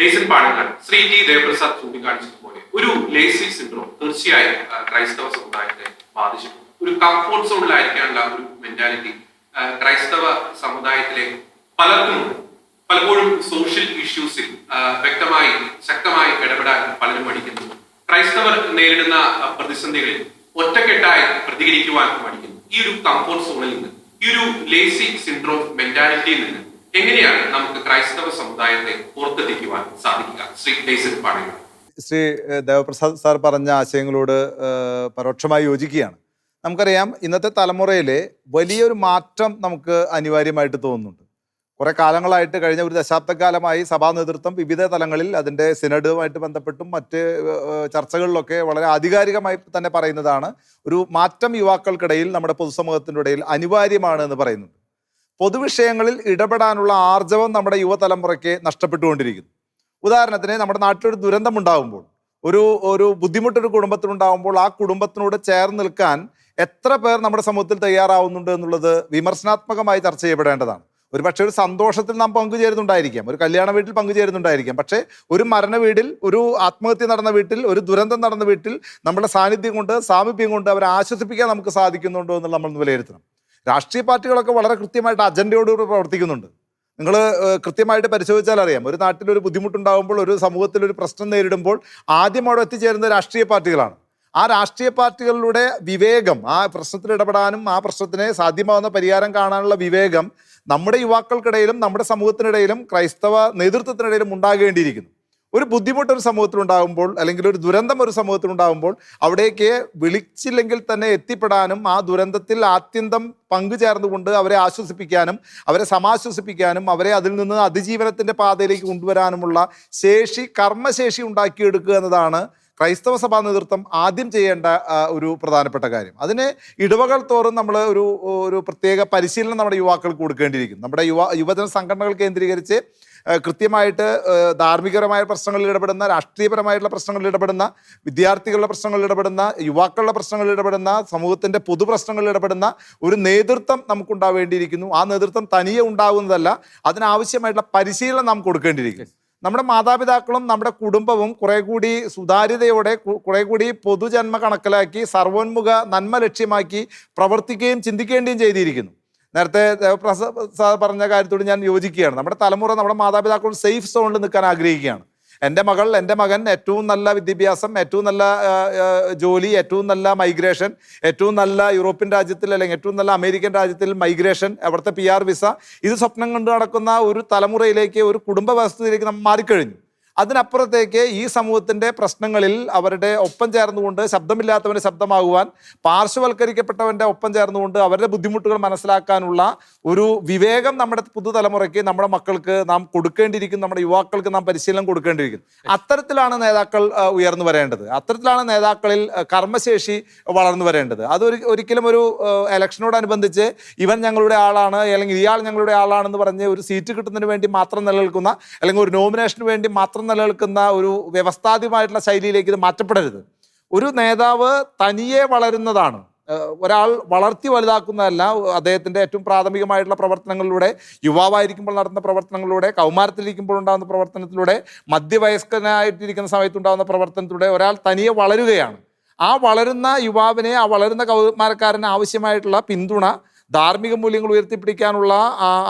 [SPEAKER 1] ഡേസൻ പാണക്കാട് ശ്രീ ജി ദേവപ്രസാദ് ചൂണ്ടിക്കാണിച്ചതുപോലെ ഒരു ലേസി സിൻഡ്രോം തീർച്ചയായും ക്രൈസ്തവ സമുദായത്തെ ബാധിച്ചിട്ടുണ്ട്. ഒരു കംഫോർട്ട് സോണിലായിരിക്കാനുള്ള ഒരു മെന്റാലിറ്റി ക്രൈസ്തവ സമുദായത്തിലെ പലർക്കും പലപ്പോഴും സോഷ്യൽ ഇഷ്യൂസിൽ വ്യക്തമായി ശക്തമായി ഇടപെടാൻ പലരും പഠിക്കുന്നു ക്രൈസ്തവർ നേരിടുന്ന പ്രതിസന്ധികളിൽ ഒറ്റക്കെട്ടായി പ്രതികരിക്കുവാൻ പഠിക്കുന്നു ഈ ഒരു കംഫോർട്ട് സോണിൽ നിന്ന് ഈ ഒരു ലേസി സിൻഡ്രോം മെന്റാലിറ്റിയിൽ നിന്ന് എങ്ങനെയാണ് നമുക്ക് ക്രൈസ്തവ സമുദായത്തെ പുറത്തെത്തിക്കുവാൻ സാധിക്കുക? ശ്രീ ഡേസിൽ പാടുക
[SPEAKER 3] ശ്രീ ദേവപ്രസാദ് സാർ പറഞ്ഞ ആശയങ്ങളോട് പരോക്ഷമായി യോജിക്കുകയാണ്. നമുക്കറിയാം ഇന്നത്തെ തലമുറയിലെ വലിയൊരു മാറ്റം നമുക്ക് അനിവാര്യമായിട്ട് തോന്നുന്നുണ്ട്. കുറെ കാലങ്ങളായിട്ട് കഴിഞ്ഞ ഒരു ദശാബ്ദക്കാലമായി സഭാ നേതൃത്വം വിവിധ തലങ്ങളിൽ അതിന്റെ സിനഡുമായിട്ട് ബന്ധപ്പെട്ടും മറ്റ് ചർച്ചകളിലൊക്കെ വളരെ ആധികാരികമായി തന്നെ പറയുന്നതാണ്. ഒരു മാറ്റം യുവാക്കൾക്കിടയിൽ നമ്മുടെ പൊതുസമൂഹത്തിന്റെ ഇടയിൽ അനിവാര്യമാണ് എന്ന് പറയുന്നുണ്ട്. പൊതുവിഷയങ്ങളിൽ ഇടപെടാനുള്ള ആർജവം നമ്മുടെ യുവതലമുറയ്ക്ക് നഷ്ടപ്പെട്ടുകൊണ്ടിരിക്കുന്നു. ഉദാഹരണത്തിന് നമ്മുടെ നാട്ടിലൊരു ദുരന്തം ഉണ്ടാകുമ്പോൾ ഒരു ഒരു ബുദ്ധിമുട്ടൊരു കുടുംബത്തിനുണ്ടാകുമ്പോൾ ആ കുടുംബത്തിനോട് ചേർന്ന് നിൽക്കാൻ എത്ര പേർ നമ്മുടെ സമൂഹത്തിൽ തയ്യാറാവുന്നുണ്ട് എന്നുള്ളത് വിമർശനാത്മകമായി ചർച്ച ചെയ്യപ്പെടേണ്ടതാണ്. ഒരു പക്ഷേ ഒരു സന്തോഷത്തിൽ നാം പങ്കുചേരുന്നുണ്ടായിരിക്കാം. ഒരു കല്യാണ വീട്ടിൽ പങ്കുചേരുന്നുണ്ടായിരിക്കാം. പക്ഷേ ഒരു മരണ വീടിൽ ഒരു ആത്മഹത്യ നടന്ന വീട്ടിൽ ഒരു ദുരന്തം നടന്ന വീട്ടിൽ നമ്മുടെ സാന്നിധ്യം കൊണ്ട് സാമീപ്യം കൊണ്ട് അവരെ ആശ്വസിപ്പിക്കാൻ നമുക്ക് സാധിക്കുന്നുണ്ടോ എന്നുള്ള നമ്മൾ വിലയിരുത്തണം. രാഷ്ട്രീയ പാർട്ടികളൊക്കെ വളരെ കൃത്യമായിട്ട് അജണ്ടയോടുകൂടി പ്രവർത്തിക്കുന്നുണ്ട്. നിങ്ങൾ കൃത്യമായിട്ട് പരിശോധിച്ചാൽ അറിയാം. ഒരു നാട്ടിൽ ഒരു ബുദ്ധിമുട്ടുണ്ടാകുമ്പോൾ ഒരു സമൂഹത്തിൽ ഒരു പ്രശ്നം നേരിടുമ്പോൾ ആദ്യം അവിടെ എത്തിച്ചേരുന്ന രാഷ്ട്രീയ പാർട്ടികളാണ്. ആ രാഷ്ട്രീയ പാർട്ടികളുടെ വിവേകം ആ പ്രശ്നത്തിൽ ഇടപെടാനും ആ പ്രശ്നത്തിന് സാധ്യമാവുന്ന പരിഹാരം കാണാനുള്ള വിവേകം നമ്മുടെ യുവാക്കൾക്കിടയിലും നമ്മുടെ സമൂഹത്തിനിടയിലും ക്രൈസ്തവ നേതൃത്വത്തിനിടയിലും ഉണ്ടാകേണ്ടിയിരിക്കുന്നു. ഒരു ബുദ്ധിമുട്ട് ഒരു സമൂഹത്തിലുണ്ടാകുമ്പോൾ അല്ലെങ്കിൽ ഒരു ദുരന്തം ഒരു സമൂഹത്തിലുണ്ടാകുമ്പോൾ അവിടേക്ക് വിളിച്ചില്ലെങ്കിൽ തന്നെ എത്തിപ്പെടാനും ആ ദുരന്തത്തിൽ ആത്യന്തം പങ്കുചേർന്നുകൊണ്ട് അവരെ ആശ്വസിപ്പിക്കാനും അവരെ സമാശ്വസിപ്പിക്കാനും അവരെ അതിൽ നിന്ന് അതിജീവനത്തിന്റെ പാതയിലേക്ക് കൊണ്ടുവരാനുമുള്ള ശേഷി കർമ്മശേഷി ഉണ്ടാക്കിയെടുക്കുക എന്നതാണ് ക്രൈസ്തവ സഭാ നേതൃത്വം ആദ്യം ചെയ്യേണ്ട ഒരു പ്രധാനപ്പെട്ട കാര്യം. അതിന് ഇടവകൾ തോറും നമ്മൾ ഒരു ഒരു പ്രത്യേക പരിശീലനം നമ്മുടെ യുവാക്കൾക്ക് കൊടുക്കേണ്ടിയിരിക്കും. നമ്മുടെ യുവ യുവജന സംഘടനകൾ കേന്ദ്രീകരിച്ച് കൃത്യമായിട്ട് ധാർമ്മികപരമായ പ്രശ്നങ്ങളിൽ ഇടപെടുന്ന രാഷ്ട്രീയപരമായിട്ടുള്ള പ്രശ്നങ്ങളിൽ ഇടപെടുന്ന വിദ്യാർത്ഥികളുടെ പ്രശ്നങ്ങളിൽ ഇടപെടുന്ന യുവാക്കളുടെ പ്രശ്നങ്ങളിൽ ഇടപെടുന്ന സമൂഹത്തിന്റെ പൊതു പ്രശ്നങ്ങളിൽ ഇടപെടുന്ന ഒരു നേതൃത്വം നമുക്കുണ്ടാവേണ്ടിയിരിക്കുന്നു. ആ നേതൃത്വം തനിയെ ഉണ്ടാകുന്നതല്ല അതിനാവശ്യമായിട്ടുള്ള പരിശീലനം നാം കൊടുക്കേണ്ടിയിരിക്കും നമ്മുടെ മാതാപിതാക്കളും നമ്മുടെ കുടുംബവും കുറെ കൂടി സുതാര്യതയോടെ കുറെ കൂടി പൊതുജന്മ കണക്കിലാക്കി സർവോന്മുഖ നന്മ ലക്ഷ്യമാക്കി പ്രവർത്തിക്കുകയും ചിന്തിക്കേണ്ടിയും ചെയ്തിരിക്കുന്നു. നേരത്തെ പ്രസ പറഞ്ഞ കാര്യത്തോട് ഞാൻ യോജിക്കുകയാണ്. നമ്മുടെ തലമുറ നമ്മുടെ മാതാപിതാക്കൾ സേഫ് സോണിൽ നിൽക്കാൻ ആഗ്രഹിക്കുകയാണ്. എന്റെ മകൾ എന്റെ മകൻ ഏറ്റവും നല്ല വിദ്യാഭ്യാസം ഏറ്റവും നല്ല ജോലി ഏറ്റവും നല്ല മൈഗ്രേഷൻ ഏറ്റവും നല്ല യൂറോപ്യൻ രാജ്യത്തിൽ അല്ലെങ്കിൽ ഏറ്റവും നല്ല അമേരിക്കൻ രാജ്യത്തിൽ മൈഗ്രേഷൻ അവിടുത്തെ പി ആർ വിസ ഇത് സ്വപ്നം കൊണ്ട് നടക്കുന്ന ഒരു തലമുറയിലേക്ക് ഒരു കുടുംബ വ്യവസ്ഥയിലേക്ക് നമ്മൾ മാറിക്കഴിഞ്ഞു. അതിനപ്പുറത്തേക്ക് ഈ സമൂഹത്തിന്റെ പ്രശ്നങ്ങളിൽ അവരുടെ ഒപ്പം ചേർന്നുകൊണ്ട് ശബ്ദമില്ലാത്തവന് ശബ്ദമാകുവാൻ പാർശ്വവൽക്കരിക്കപ്പെട്ടവന്റെ ഒപ്പം ചേർന്നുകൊണ്ട് അവരുടെ ബുദ്ധിമുട്ടുകൾ മനസ്സിലാക്കാനുള്ള ഒരു വിവേകം നമ്മുടെ പുതുതലമുറയ്ക്ക് നമ്മുടെ മക്കൾക്ക് നാം കൊടുക്കേണ്ടിയിരിക്കും നമ്മുടെ യുവാക്കൾക്ക് നാം പരിശീലനം കൊടുക്കേണ്ടിയിരിക്കും അത്തരത്തിലാണ് നേതാക്കൾ ഉയർന്നു വരേണ്ടത്. അത്തരത്തിലാണ് നേതാക്കളിൽ കർമ്മശേഷി വളർന്നു വരേണ്ടത്. അത് ഒരു ഒരിക്കലും ഒരു ഇലക്ഷനോടനുബന്ധിച്ച് ഇവൻ ഞങ്ങളുടെ ആളാണ് അല്ലെങ്കിൽ ഇയാൾ ഞങ്ങളുടെ ആളാണെന്ന് പറഞ്ഞ് ഒരു സീറ്റ് കിട്ടുന്നതിന് വേണ്ടി മാത്രം നിലനിൽക്കുന്ന അല്ലെങ്കിൽ ഒരു നോമിനേഷന് വേണ്ടി മാത്രം നിലനിൽക്കുന്ന ഒരു വ്യവസ്ഥാധികമായിട്ടുള്ള ശൈലിയിലേക്ക് ഇത് മാറ്റപ്പെടരുത്. ഒരു നേതാവ് തനിയെ വളരുന്നതാണ്. ഒരാൾ വളർത്തി വലുതാക്കുന്നതല്ല അദ്ദേഹത്തിന്റെ ഏറ്റവും പ്രാഥമികമായിട്ടുള്ള പ്രവർത്തനങ്ങളിലൂടെ യുവാവായിരിക്കുമ്പോൾ നടത്തുന്ന പ്രവർത്തനങ്ങളിലൂടെ കൗമാരത്തിലിരിക്കുമ്പോൾ ഉണ്ടാകുന്ന പ്രവർത്തനത്തിലൂടെ മധ്യവയസ്കനായിട്ടിരിക്കുന്ന സമയത്തുണ്ടാകുന്ന പ്രവർത്തനത്തിലൂടെ ഒരാൾ തനിയെ വളരുകയാണ്. ആ വളരുന്ന യുവാവിനെ ആ വളരുന്ന കൗമാരക്കാരന് ആവശ്യമായിട്ടുള്ള പിന്തുണ ധാർമ്മിക മൂല്യങ്ങൾ ഉയർത്തിപ്പിടിക്കാനുള്ള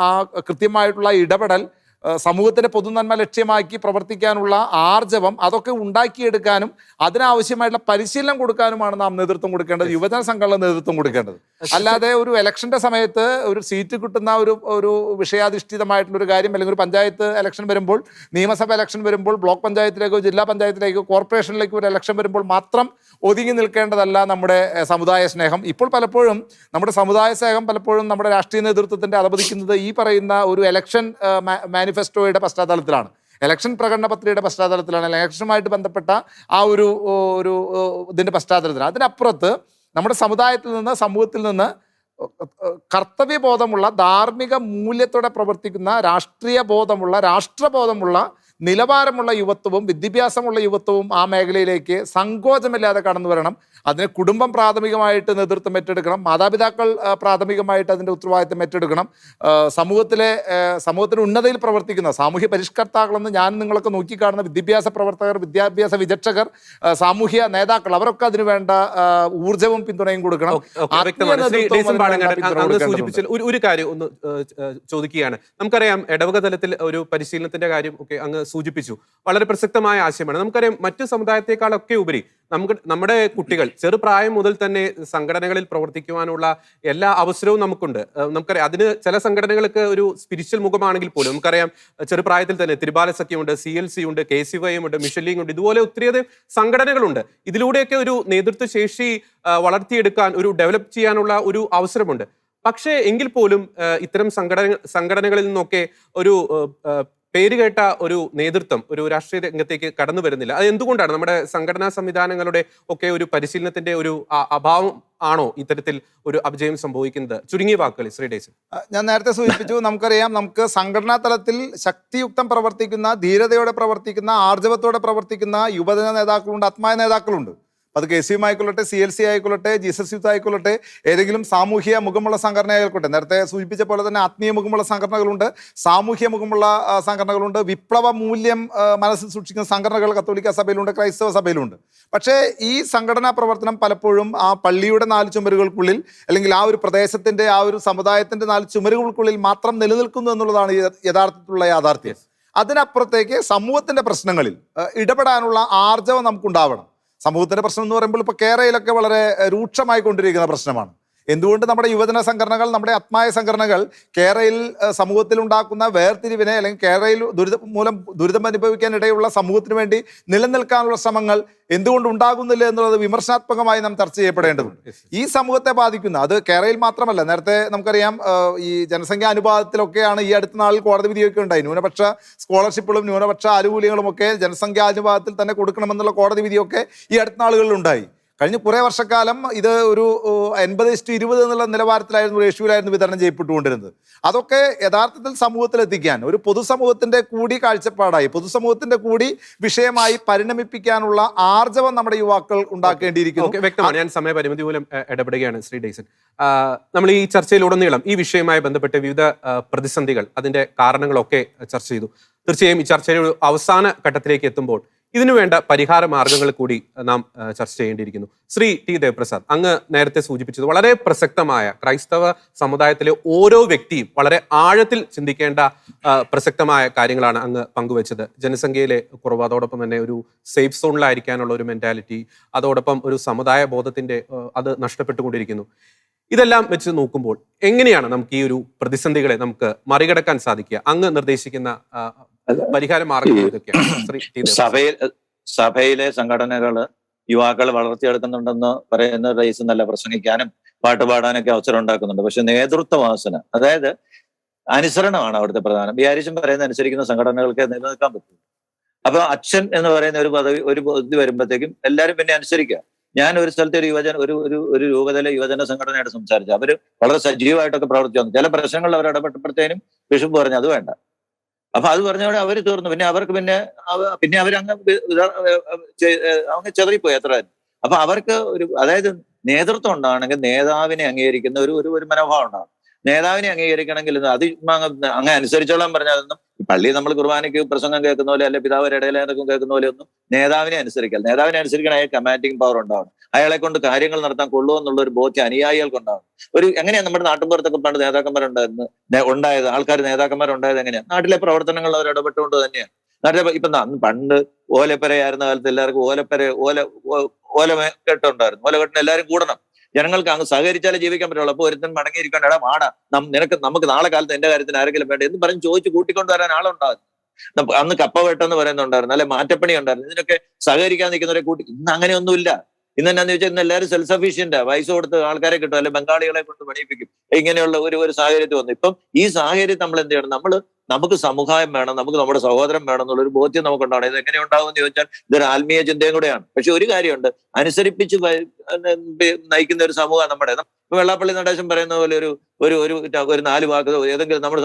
[SPEAKER 3] ആ കൃത്യമായിട്ടുള്ള ഇടപെടൽ ഏഹ് സമൂഹത്തിന്റെ പൊതുനന്മ ലക്ഷ്യമാക്കി പ്രവർത്തിക്കാനുള്ള ആർജവം അതൊക്കെ ഉണ്ടാക്കിയെടുക്കാനും അതിനാവശ്യമായിട്ടുള്ള പരിശീലനം കൊടുക്കാനുമാണ് നാം നേതൃത്വം കൊടുക്കേണ്ടത് യുവജന സംഘടന നേതൃത്വം കൊടുക്കേണ്ടത്. അല്ലാതെ ഒരു ഇലക്ഷന്റെ സമയത്ത് ഒരു സീറ്റ് കിട്ടുന്ന ഒരു ഒരു വിഷയാധിഷ്ഠിതമായിട്ടുള്ള ഒരു കാര്യം അല്ലെങ്കിൽ ഒരു പഞ്ചായത്ത് ഇലക്ഷൻ വരുമ്പോൾ നിയമസഭ ഇലക്ഷൻ വരുമ്പോൾ ബ്ലോക്ക് പഞ്ചായത്തിലേക്കോ ജില്ലാ പഞ്ചായത്തിലേക്കോ കോർപ്പറേഷനിലേക്കോ ഒരു ഇലക്ഷൻ വരുമ്പോൾ മാത്രം ഒതുങ്ങി നിൽക്കേണ്ടതല്ല നമ്മുടെ സമുദായ സ്നേഹം. ഇപ്പോൾ പലപ്പോഴും നമ്മുടെ സമുദായ സ്നേഹം പലപ്പോഴും നമ്മുടെ രാഷ്ട്രീയ നേതൃത്വത്തിന്റെ അധപതിക്കുന്നത് ഈ പറയുന്ന ഒരു ഇലക്ഷൻ മാനിഫെസ്റ്റോയുടെ പശ്ചാത്തലത്തിലാണ്. ഇലക്ഷൻ പ്രകടന പത്രികയുടെ പശ്ചാത്തലത്തിലാണ്. ഇലക്ഷനുമായിട്ട് ബന്ധപ്പെട്ട ആ ഒരു ഒരു ഇതിന്റെ പശ്ചാത്തലത്തിലാണ്. അതിനപ്പുറത്ത് നമ്മുടെ സമുദായത്തിൽ നിന്ന് സമൂഹത്തിൽ നിന്ന് കർത്തവ്യബോധമുള്ള ധാർമ്മിക മൂല്യത്തോടെ പ്രവർത്തിക്കുന്ന രാഷ്ട്രീയ ബോധമുള്ള രാഷ്ട്രബോധമുള്ള നിലവാരമുള്ള യുവത്വവും വിദ്യാഭ്യാസമുള്ള യുവത്വവും ആ മേഖലയിലേക്ക് സങ്കോചമില്ലാതെ കടന്നു വരണം. അതിന് കുടുംബം പ്രാഥമികമായിട്ട് നേതൃത്വം ഏറ്റെടുക്കണം. മാതാപിതാക്കൾ പ്രാഥമികമായിട്ട് അതിന്റെ ഉത്തരവാദിത്തം ഏറ്റെടുക്കണം. സമൂഹത്തിലെ സമൂഹത്തിന് ഉന്നതയിൽ പ്രവർത്തിക്കുന്ന സാമൂഹ്യ പരിഷ്കർത്താക്കളെന്ന് ഞാൻ നിങ്ങളൊക്കെ നോക്കിക്കാണുന്ന വിദ്യാഭ്യാസ പ്രവർത്തകർ വിദ്യാഭ്യാസ വിചക്ഷകർ സാമൂഹ്യ നേതാക്കൾ അവരൊക്കെ അതിന് വേണ്ട ഊർജവും ഊർജവും പിന്തുണയും കൊടുക്കണം.
[SPEAKER 1] ഒരു കാര്യം ഒന്ന് ചോദിക്കുകയാണ്. നമുക്കറിയാം ഇടവക തലത്തിൽ ഒരു പരിശീലനത്തിന്റെ കാര്യം ഒക്കെ അങ്ങ് സൂചിപ്പിച്ചു. വളരെ പ്രസക്തമായ ആശയമാണ്. നമുക്കറിയാം മറ്റു സമുദായത്തെക്കാളൊക്കെ ഉപരി നമുക്ക് നമ്മുടെ കുട്ടികൾ ചെറുപ്രായം മുതൽ തന്നെ സംഘടനകളിൽ പ്രവർത്തിക്കുവാനുള്ള എല്ലാ അവസരവും നമുക്കുണ്ട്. നമുക്കറിയാം അതിന് ചില സംഘടനകൾക്ക് ഒരു സ്പിരിച്വൽ മുഖമാണെങ്കിൽ പോലും നമുക്കറിയാം ചെറുപ്രായത്തിൽ തന്നെ തിരുബാല സഖ്യമുണ്ട് സി എൽ സി ഉണ്ട് കെ സി വൈ ഉണ്ട് മിഷൻ ലീഗ് ഉണ്ട് ഇതുപോലെ ഒത്തിരിയധികം സംഘടനകളുണ്ട്. ഇതിലൂടെയൊക്കെ ഒരു നേതൃത്വ ശേഷി വളർത്തിയെടുക്കാൻ ഒരു ഡെവലപ്പ് ചെയ്യാനുള്ള ഒരു അവസരമുണ്ട്. പക്ഷേ എങ്കിൽ പോലും ഇത്തരം സംഘടന സംഘടനകളിൽ നിന്നൊക്കെ ഒരു പേരുകേട്ട ഒരു നേതൃത്വം ഒരു രാഷ്ട്രീയ രംഗത്തേക്ക് കടന്നു വരുന്നില്ല. അത് എന്തുകൊണ്ടാണ്? നമ്മുടെ സംഘടനാ സംവിധാനങ്ങളുടെ ഒക്കെ ഒരു പരിശീലനത്തിന്റെ ഒരു അഭാവം ആണോ ഇത്തരത്തിൽ ഒരു അപജയം സംഭവിക്കുന്നത്? ചുരുങ്ങിയ വാക്കുകളിൽ ശ്രീ ഡേസൻ
[SPEAKER 3] ഞാൻ നേരത്തെ സൂചിപ്പിച്ചു നമുക്കറിയാം നമുക്ക് സംഘടനാ തലത്തിൽ ശക്തിയുക്തം പ്രവർത്തിക്കുന്ന ധീരതയോടെ പ്രവർത്തിക്കുന്ന ആർജവത്തോടെ പ്രവർത്തിക്കുന്ന യുവജന നേതാക്കളുണ്ട് ആത്മായ നേതാക്കളുണ്ട്. അത് കെ സി എം ആയിക്കൊള്ളട്ടെ സി എൽ സി ആയിക്കൊള്ളട്ടെ ജീസസ് യൂത്ത് ആയിക്കൊള്ളട്ടെ ഏതെങ്കിലും സാമൂഹ്യ മുഖമുള്ള സംഘടന ആയിക്കോട്ടെ നേരത്തെ സൂചിപ്പിച്ച പോലെ തന്നെ ആത്മീയ മുഖമുള്ള സംഘടനകളുണ്ട് സാമൂഹ്യ മുഖമുള്ള സംഘടനകളുണ്ട് വിപ്ലവ മൂല്യം മനസ്സിൽ സൂക്ഷിക്കുന്ന സംഘടനകൾ കത്തോലിക്ക സഭയിലുണ്ട് ക്രൈസ്തവ സഭയിലുണ്ട്. പക്ഷേ ഈ സംഘടനാ പ്രവർത്തനം പലപ്പോഴും ആ പള്ളിയുടെ നാല് ചുമരുകൾക്കുള്ളിൽ അല്ലെങ്കിൽ ആ ഒരു പ്രദേശത്തിന്റെ ആ ഒരു സമുദായത്തിന്റെ നാല് ചുമരുകൾക്കുള്ളിൽ മാത്രം നിലനിൽക്കുന്നു എന്നുള്ളതാണ് യ- യഥാർത്ഥത്തിലുള്ള യാഥാർത്ഥ്യം. അതിനപ്പുറത്തേക്ക് സമൂഹത്തിന്റെ പ്രശ്നങ്ങളിൽ ഇടപെടാനുള്ള ആർജവം നമുക്കുണ്ടാവണം. സമൂഹത്തിന്റെ പ്രശ്നം എന്ന് പറയുമ്പോൾ ഇപ്പോൾ കേരളയിലൊക്കെ വളരെ രൂക്ഷമായി കൊണ്ടിരിക്കുന്ന പ്രശ്നമാണ്. എന്തുകൊണ്ട് നമ്മുടെ യുവജന സംഘടനകൾ നമ്മുടെ ആത്മായ സംഘടനകൾ കേരളയിൽ സമൂഹത്തിൽ ഉണ്ടാക്കുന്ന വേർതിരിവിനെ അല്ലെങ്കിൽ കേരളയിൽ ദുരിത മൂലം ദുരിതം അനുഭവിക്കാൻ ഇടയുള്ള സമൂഹത്തിന് വേണ്ടി നിലനിൽക്കാനുള്ള ശ്രമങ്ങൾ എന്തുകൊണ്ട് ഉണ്ടാകുന്നില്ല എന്നുള്ളത് വിമർശനാത്മകമായി നാം ചർച്ച ചെയ്യപ്പെടേണ്ടതുണ്ട്. ഈ സമൂഹത്തെ ബാധിക്കുന്ന അത് കേരളയിൽ മാത്രമല്ല നേരത്തെ നമുക്കറിയാം ഈ ജനസംഖ്യാ അനുപാതത്തിലൊക്കെയാണ് ഈ അടുത്ത നാളിൽ കോടതി വിധിയൊക്കെ ഉണ്ടായി ന്യൂനപക്ഷ സ്കോളർഷിപ്പുകളും ന്യൂനപക്ഷ ആനുകൂല്യങ്ങളും ഒക്കെ ജനസംഖ്യാ അനുപാതത്തിൽ തന്നെ കൊടുക്കണമെന്നുള്ള കോടതി വിധിയൊക്കെ ഈ അടുത്ത നാളുകളിൽ ഉണ്ടായി. കഴിഞ്ഞ കുറേ വർഷക്കാലം ഇത് ഒരു എൺപത് ഇസ്റ്റു ഇരുപത് എന്നുള്ള നിലവാരത്തിലായിരുന്നു റേഷ്യോയിലായിരുന്നു വിതരണം ചെയ്യപ്പെട്ടുകൊണ്ടിരുന്നത്. അതൊക്കെ യഥാർത്ഥത്തിൽ സമൂഹത്തിൽ എത്തിക്കാൻ ഒരു പൊതുസമൂഹത്തിന്റെ കൂടി കാഴ്ചപ്പാടായി പൊതുസമൂഹത്തിന്റെ കൂടി വിഷയമായി പരിണമിപ്പിക്കാനുള്ള ആർജവം നമ്മുടെ യുവാക്കൾ ഉണ്ടാക്കേണ്ടിയിരിക്കുന്നു.
[SPEAKER 1] വ്യക്തമാണ്. ഞാൻ സമയപരിമിതി മൂലം ഇടപെടുകയാണ് ശ്രീ ഡേസൻ നമ്മൾ ഈ ചർച്ചയിലുടനീളം ഈ വിഷയവുമായി ബന്ധപ്പെട്ട് വിവിധ പ്രതിസന്ധികൾ അതിന്റെ കാരണങ്ങളൊക്കെ ചർച്ച ചെയ്തു. തീർച്ചയായും ഈ ചർച്ചയുടെ അവസാന ഘട്ടത്തിലേക്ക് എത്തുമ്പോൾ ഇതിനു വേണ്ട പരിഹാര മാർഗങ്ങൾ കൂടി നാം ചർച്ച ചെയ്യേണ്ടിയിരിക്കുന്നു. ശ്രീ ടി ദേവപ്രസാദ് അങ്ങ് നേരത്തെ സൂചിപ്പിച്ചത് വളരെ പ്രസക്തമായ ക്രൈസ്തവ സമുദായത്തിലെ ഓരോ വ്യക്തിയും വളരെ ആഴത്തിൽ ചിന്തിക്കേണ്ട പ്രസക്തമായ കാര്യങ്ങളാണ് അങ്ങ് പങ്കുവച്ചത്. ജനസംഖ്യയിലെ കുറവ് അതോടൊപ്പം തന്നെ ഒരു സേഫ് സോണിലായിരിക്കാനുള്ള ഒരു മെന്റാലിറ്റി അതോടൊപ്പം ഒരു സമുദായ ബോധത്തിന്റെ അത് നഷ്ടപ്പെട്ടുകൊണ്ടിരിക്കുന്നു. ഇതെല്ലാം വെച്ച് നോക്കുമ്പോൾ എങ്ങനെയാണ് നമുക്ക് ഈ ഒരു പ്രതിസന്ധികളെ നമുക്ക് മറികടക്കാൻ സാധിക്കുക? അങ്ങ് നിർദ്ദേശിക്കുന്ന പരിഹാര മാർഗം ഇതൊക്കെയാണ്.
[SPEAKER 2] സഭയിൽ സഭയിലെ സംഘടനകൾ യുവാക്കൾ വളർത്തിയെടുക്കുന്നുണ്ടെന്ന് പറയുന്ന റേസ് നല്ല പ്രസംഗിക്കാനും പാട്ട് പാടാനൊക്കെ അവസരം ഉണ്ടാക്കുന്നുണ്ട്. പക്ഷെ നേതൃത്വ വാസന അതായത് അനുസരണമാണ് അവിടുത്തെ പ്രധാനം. ബിഹാരിശം പറയുന്ന അനുസരിക്കുന്ന സംഘടനകൾക്ക് നിലനിൽക്കാൻ പറ്റും. അപ്പൊ അച്ഛൻ എന്ന് പറയുന്ന ഒരു പദവി ഒരു ഇത് വരുമ്പോഴത്തേക്കും എല്ലാവരും പിന്നെ അനുസരിക്കുക. ഞാൻ ഒരു സ്ഥലത്തെ ഒരു യുവജന ഒരു ഒരു ഒരു രൂപതയിലെ യുവജന സംഘടനയായിട്ട് സംസാരിച്ചു. അവർ വളരെ സജീവമായിട്ടൊക്കെ പ്രവർത്തിച്ചു ചില പ്രശ്നങ്ങളിൽ അവർ ഇടപെട്ടപ്പോഴത്തേനും ബിഷപ്പ് പറഞ്ഞു അത് വേണ്ട. അപ്പൊ അത് പറഞ്ഞവിടെ അവർ തീർന്നു. പിന്നെ അവർക്ക് പിന്നെ പിന്നെ അവരങ്ങ് അങ്ങ് ചെതറിപ്പോയി അത്ര. അപ്പൊ അവർക്ക് ഒരു അതായത് നേതൃത്വം ഉണ്ടാണെങ്കിൽ നേതാവിനെ അംഗീകരിക്കുന്ന ഒരു ഒരു ഒരു മനോഭാവം ഉണ്ടാകും നേതാവിനെ അംഗീകരിക്കണമെങ്കിൽ അത് അങ്ങ് അനുസരിച്ചോളം അനുസരിച്ചോളാൻ പറഞ്ഞാലൊന്നും പള്ളി നമ്മൾ കുർബാനയ്ക്ക് പ്രസംഗം കേൾക്കുന്ന പോലെ അല്ലെ പിതാവ് ഇടയിലേക്കും കേൾക്കുന്ന പോലെ ഒന്നും നേതാവിനെ അനുസരിക്കൽ നേതാവിനെ അനുസരിക്കണ കമാൻഡിങ് പവർ ഉണ്ടാവണം. അയാളെ കൊണ്ട് കാര്യങ്ങൾ നടത്താൻ കൊള്ളൂ എന്നുള്ള ഒരു ബോധ്യം അനുയായികൾക്ക് ഉണ്ടാവണം ഒരു എങ്ങനെയാണ് നമ്മുടെ നാട്ടിൻപുറത്തൊക്കെ പണ്ട് നേതാക്കന്മാരുണ്ടായിരുന്നു? ഉണ്ടായത് ആൾക്കാർ നേതാക്കന്മാരുണ്ടായത് എങ്ങനെയാണ് നാട്ടിലെ പ്രവർത്തനങ്ങൾ അവർ ഇടപെട്ടുകൊണ്ട് തന്നെയാണ് നാട്ടിലെ ഇപ്പൊ പണ്ട് ഓലപ്പരയായിരുന്ന കാലത്ത് എല്ലാവർക്കും ഓലപ്പര ഓല ഓ- ഓല കെട്ടുണ്ടായിരുന്നു ഓല എല്ലാവരും കൂടണം. ജനങ്ങൾക്ക് അങ്ങ് സഹകരിച്ചാലേ ജീവിക്കാൻ പറ്റുള്ളൂ. അപ്പൊ ഒരുത്തൻ മടങ്ങിയിരിക്കണം എടാ വാടാ നം- നിനക്ക് നമുക്ക് നാളെ കാലത്ത് എന്റെ കാര്യത്തിന് ആരെങ്കിലും വേണ്ട എന്ന് പറഞ്ഞ് ചോദിച്ച് കൂട്ടിക്കൊണ്ടുവരാൻ ആളുണ്ടാകും അന്ന് കപ്പ വെട്ടെന്ന് പറയുന്നുണ്ടായിരുന്നു. അല്ലെ മാറ്റപ്പണി ഉണ്ടായിരുന്നു. ഇതിനൊക്കെ സഹകരിക്കാൻ നിൽക്കുന്നവരെ കൂട്ടി ഇന്ന് അങ്ങനെയൊന്നുമില്ല. ഇന്ന് എന്നാന്ന് ചോദിച്ചാൽ ഇന്ന് എല്ലാവരും സെൽഫ് സഫീഷ്യന്റ് പൈസ കൊടുത്ത് ആൾക്കാരെ കിട്ടും. അല്ലെങ്കിൽ ബംഗാളികളെ കൊണ്ട് പണിയിപ്പിക്കും. ഇങ്ങനെയുള്ള ഒരു ഒരു സാഹചര്യത്തിൽ വന്നു. ഇപ്പം ഈ സാഹചര്യം നമ്മൾ എന്ത് ചെയ്യണം? നമ്മൾ നമുക്ക് സമുദായം വേണം നമുക്ക് നമ്മുടെ സഹോദരൻ വേണം എന്നുള്ള ഒരു ബോധ്യം നമുക്ക് ഇത് എങ്ങനെ ഉണ്ടാവും എന്ന് ചോദിച്ചാൽ ഇതൊരു ആത്മീയ ചിന്തയും കൂടെയാണ്. പക്ഷെ ഒരു കാര്യമുണ്ട്. അനുസരിപ്പിച്ച് നയിക്കുന്ന ഒരു സമൂഹം നമ്മുടെ. വെള്ളാപ്പള്ളി നടേശൻ പറയുന്ന പോലെ ഒരു ഒരു ഒരു ഒരു നാല് വാക്ക് ഏതെങ്കിലും നമ്മുടെ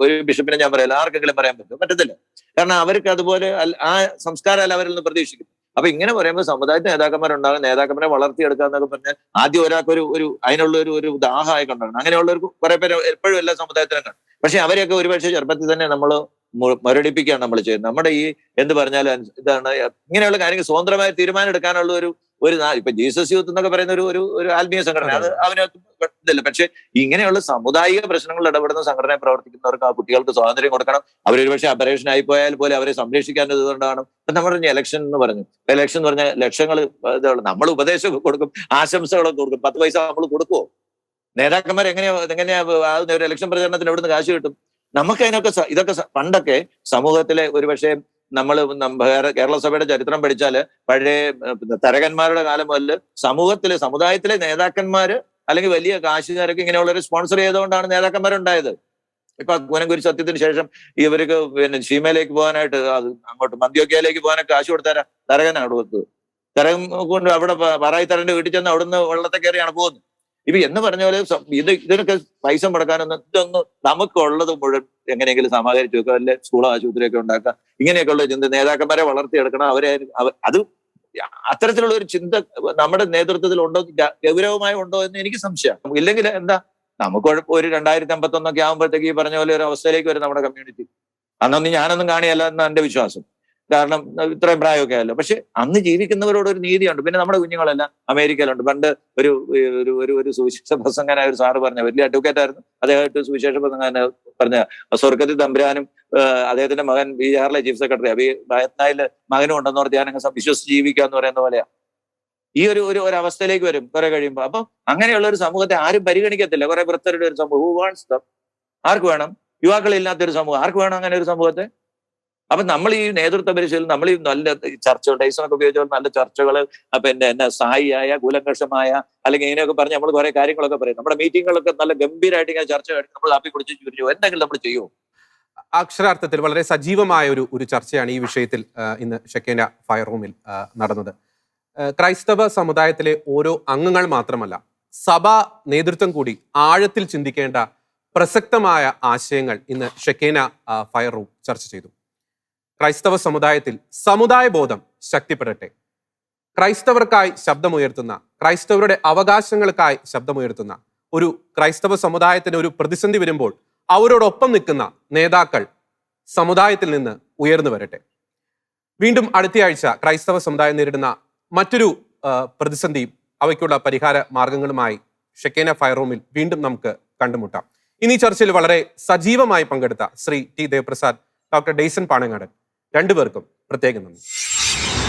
[SPEAKER 2] ഒരു ബിഷപ്പിനെ ഞാൻ പറയാം ആർക്കെങ്കിലും പറയാൻ പറ്റും പറ്റത്തില്ല. കാരണം അവർക്ക് അതുപോലെ ആ സംസ്കാരം അവരിൽ നിന്ന് പ്രതീക്ഷിക്കും അപ്പൊ ഇങ്ങനെ പറയുമ്പോൾ സമുദായത്തിൽ നേതാക്കന്മാരുണ്ടാകും നേതാക്കന്മാരെ വളർത്തിയെടുക്കുക എന്നൊക്കെ പറഞ്ഞാൽ ആദ്യം ഒരാൾക്ക് ഒരു ഒരു അതിനുള്ള ഒരു ഒരു ദാഹമായി കണ്ടാണ് അങ്ങനെയുള്ളവർക്ക് കുറെ പേര് എപ്പോഴും എല്ലാ സമുദായത്തിലും കാണും. പക്ഷെ അവരെയൊക്കെ ഒരുപക്ഷെ ചെറുപ്പത്തിൽ തന്നെ നമ്മൾ മുരടിപ്പിക്കുകയാണ് നമ്മൾ ചെയ്യുന്നത്. നമ്മുടെ ഈ എന്ത് പറഞ്ഞാലും ഇതാണ് ഇങ്ങനെയുള്ള കാര്യങ്ങൾ സ്വതന്ത്രമായി തീരുമാനം എടുക്കാനുള്ള ഒരു ഒരു ഇപ്പൊ ജീസസ് യൂത്ത് എന്നൊക്കെ പറയുന്ന ഒരു ഒരു ഒരു ആത്മീയ സംഘടന അത് അവനകത്ത് ഇതല്ല. പക്ഷെ ഇങ്ങനെയുള്ള സാമുദായിക പ്രശ്നങ്ങളിൽ ഇടപെടുന്ന സംഘടന പ്രവർത്തിക്കുന്നവർക്ക് ആ കുട്ടികൾക്ക് സ്വാതന്ത്ര്യം കൊടുക്കണം. അവരൊരു പക്ഷേ അപരേഷൻ ആയി പോയാൽ പോലെ അവരെ സംരക്ഷിക്കാൻ ഇതുകൊണ്ടാണ് ഇപ്പൊ നമ്മൾ പറഞ്ഞ ഇലക്ഷൻ എന്ന് പറഞ്ഞു. ഇലക്ഷൻ എന്ന് പറഞ്ഞാൽ ലക്ഷങ്ങൾ നമ്മൾ ഉപദേശമൊക്കെ കൊടുക്കും. ആശംസകളൊക്കെ കൊടുക്കും. പത്ത് പൈസ നമ്മൾ കൊടുക്കുവോ? നേതാക്കന്മാർ എങ്ങനെയാ എങ്ങനെയാ ഒരു ഇലക്ഷൻ പ്രചരണത്തിന് എവിടുന്ന് കാശ് കിട്ടും? നമുക്ക് അതിനൊക്കെ ഇതൊക്കെ പണ്ടൊക്കെ സമൂഹത്തിലെ ഒരുപക്ഷെ നമ്മൾ കേരള സഭയുടെ ചരിത്രം പഠിച്ചാൽ പഴയ തരകന്മാരുടെ കാലം മുതൽ സമൂഹത്തിലെ സമുദായത്തിലെ നേതാക്കന്മാര് അല്ലെങ്കിൽ വലിയ കാശുകാരൊക്കെ ഇങ്ങനെയുള്ളവരെ സ്പോൺസർ ചെയ്തുകൊണ്ടാണ് നേതാക്കന്മാരുണ്ടായത്. ഇപ്പൊ കുനങ്കുരി സത്യത്തിന് ശേഷം ഇവർക്ക് പിന്നെ ഷീമയിലേക്ക് പോകാനായിട്ട് അത് അങ്ങോട്ട് മന്ത്യോഗ്യയിലേക്ക് പോകാനൊക്കെ കാശ് കൊടുത്താരാ? തരകനാണ് കൊടുത്തത്. തരകം കൊണ്ട് അവിടെ പാറായി തരന്റെ വീട്ടിൽ ചെന്ന് അവിടുന്ന് വെള്ളത്തെ കയറിയാണ് പോകുന്നത്. ഇപ്പൊ എന്ന് പറഞ്ഞ പോലെ ഇത് ഇതിനൊക്കെ പൈസ മുടക്കാനൊന്നും ഇതൊന്നും നമുക്കുള്ളത് മുഴുവൻ എങ്ങനെയെങ്കിലും സമാഹരിച്ചു വെക്കുക അല്ലെ സ്കൂൾ ആശുപത്രിയൊക്കെ ഉണ്ടാക്കുക ഇങ്ങനെയൊക്കെയുള്ള ചിന്ത നേതാക്കന്മാരെ വളർത്തിയെടുക്കണം അവരെ അവ- അത് അത്തരത്തിലുള്ള ഒരു ചിന്ത നമ്മുടെ നേതൃത്വത്തിൽ ഉണ്ടോ ഗൗരവമായി ഉണ്ടോ എന്ന് എനിക്ക് സംശയം ഇല്ലെങ്കിൽ എന്താ നമുക്ക് ഒരു രണ്ടായിരത്തി അമ്പത്തൊന്നൊക്കെ ആകുമ്പോഴത്തേക്ക് ഈ പറഞ്ഞ പോലെ ഒരു അവസ്ഥയിലേക്ക് വരും നമ്മുടെ കമ്മ്യൂണിറ്റി അന്നൊന്നും ഞാനൊന്നും കാണിയല്ല എന്നാണ് എന്റെ വിശ്വാസം. കാരണം ഇത്രയും പ്രായമൊക്കെ ആയല്ലോ പക്ഷെ അന്ന് ജീവിക്കുന്നവരോട് ഒരു നീതിയുണ്ട്. പിന്നെ നമ്മുടെ കുഞ്ഞുങ്ങളെല്ലാം അമേരിക്കയിലുണ്ട്. പണ്ട് ഒരു ഒരു ഒരു ഒരു സുവിശേഷ പ്രസംഗനായ ഒരു സാറ് പറഞ്ഞ വലിയ അഡ്വക്കേറ്റ് ആയിരുന്നു. അദ്ദേഹമായിട്ട് സുവിശേഷ പ്രസംഗന പറഞ്ഞ സ്വർഗത്തിൽ തമ്പുരാനും അദ്ദേഹത്തിന്റെ മകൻ ബീഹാറിലെ ചീഫ് സെക്രട്ടറി. അബി ഈ ഭയത്നായിൽ മകനും ഉണ്ടെന്ന് പറഞ്ഞ് ഞാനങ്ങ് വിശ്വസിച്ച് ജീവിക്കുക എന്ന് പറയുന്ന പോലെയാ. ഈ ഒരു ഒരു അവസ്ഥയിലേക്ക് വരും കുറെ കഴിയുമ്പോൾ അപ്പൊ അങ്ങനെയുള്ള ഒരു സമൂഹത്തെ ആരും പരിഗണിക്കത്തില്ല. കുറെ വൃത്തരുടെ ഒരു സമൂഹം. വാണ്ട്സ് ആർക്ക് വേണം? യുവാക്കളില്ലാത്ത ഒരു സമൂഹം. ആർക്ക് വേണം അങ്ങനെ ഒരു സമൂഹത്തെ? അപ്പൊ നമ്മൾ ഈ നേതൃത്വ പരിശീലനം നമ്മൾ ഈ നല്ല ചർച്ചകൾ ഡൈസണൊക്കെ ഉപയോഗിച്ച പോലെ നല്ല ചർച്ചകൾ പിന്നെ എന്നെ സായിയായ കൂലങ്കഷമായ അല്ലെങ്കിൽ ഇങ്ങനെയൊക്കെ പറഞ്ഞ് നമ്മൾ കുറെ കാര്യങ്ങളൊക്കെ പറയും. നമ്മുടെ മീറ്റിങ്ങുകളൊക്കെ നല്ല ഗംഭീരമായിട്ട് ഇങ്ങനെ ചർച്ച കഴിഞ്ഞ് നമ്മൾ കാപ്പി കുടിച്ച് ചുരിഞ്ഞു എന്തെങ്കിലും നമ്മൾ ചെയ്യുമോ
[SPEAKER 1] അക്ഷരാർത്ഥത്തിൽ വളരെ സജീവമായ ഒരു ഒരു ചർച്ചയാണ് ഈ വിഷയത്തിൽ ഇന്ന് ഷെക്കേന ഫയർ റൂമിൽ നടന്നത്. ക്രൈസ്തവ സമുദായത്തിലെ ഓരോ അംഗങ്ങൾ മാത്രമല്ല സഭാ നേതൃത്വം കൂടി ആഴത്തിൽ ചിന്തിക്കേണ്ട പ്രസക്തമായ ആശയങ്ങൾ ഇന്ന് ഷെക്കേന ഫയർ റൂം ചർച്ച ചെയ്തു. ക്രൈസ്തവ സമുദായത്തിൽ സമുദായ ബോധം ശക്തിപ്പെടട്ടെ. ക്രൈസ്തവർക്കായി ശബ്ദമുയർത്തുന്ന ക്രൈസ്തവരുടെ അവകാശങ്ങൾക്കായി ശബ്ദമുയർത്തുന്ന ഒരു ക്രൈസ്തവ സമുദായത്തിന് ഒരു പ്രതിസന്ധി വരുമ്പോൾ അവരോടൊപ്പം നിൽക്കുന്ന നേതാക്കൾ സമുദായത്തിൽ നിന്ന് ഉയർന്നു വരട്ടെ. വീണ്ടും അടുത്തയാഴ്ച ക്രൈസ്തവ സമുദായം നേരിടുന്ന മറ്റൊരു പ്രതിസന്ധിയും അവയ്ക്കുള്ള പരിഹാര മാർഗങ്ങളുമായി ഷെക്കേന ഫയർ റൂമിൽ വീണ്ടും നമുക്ക് കണ്ടുമുട്ടാം. ഇനി ചർച്ചയിൽ വളരെ സജീവമായി പങ്കെടുത്ത ശ്രീ ടി ദേവപ്രസാദ് ഡോക്ടർ ഡെയ്സൺ പാണങ്ങാടൻ രണ്ടുപേർക്കും പ്രത്യേകം നന്ദി.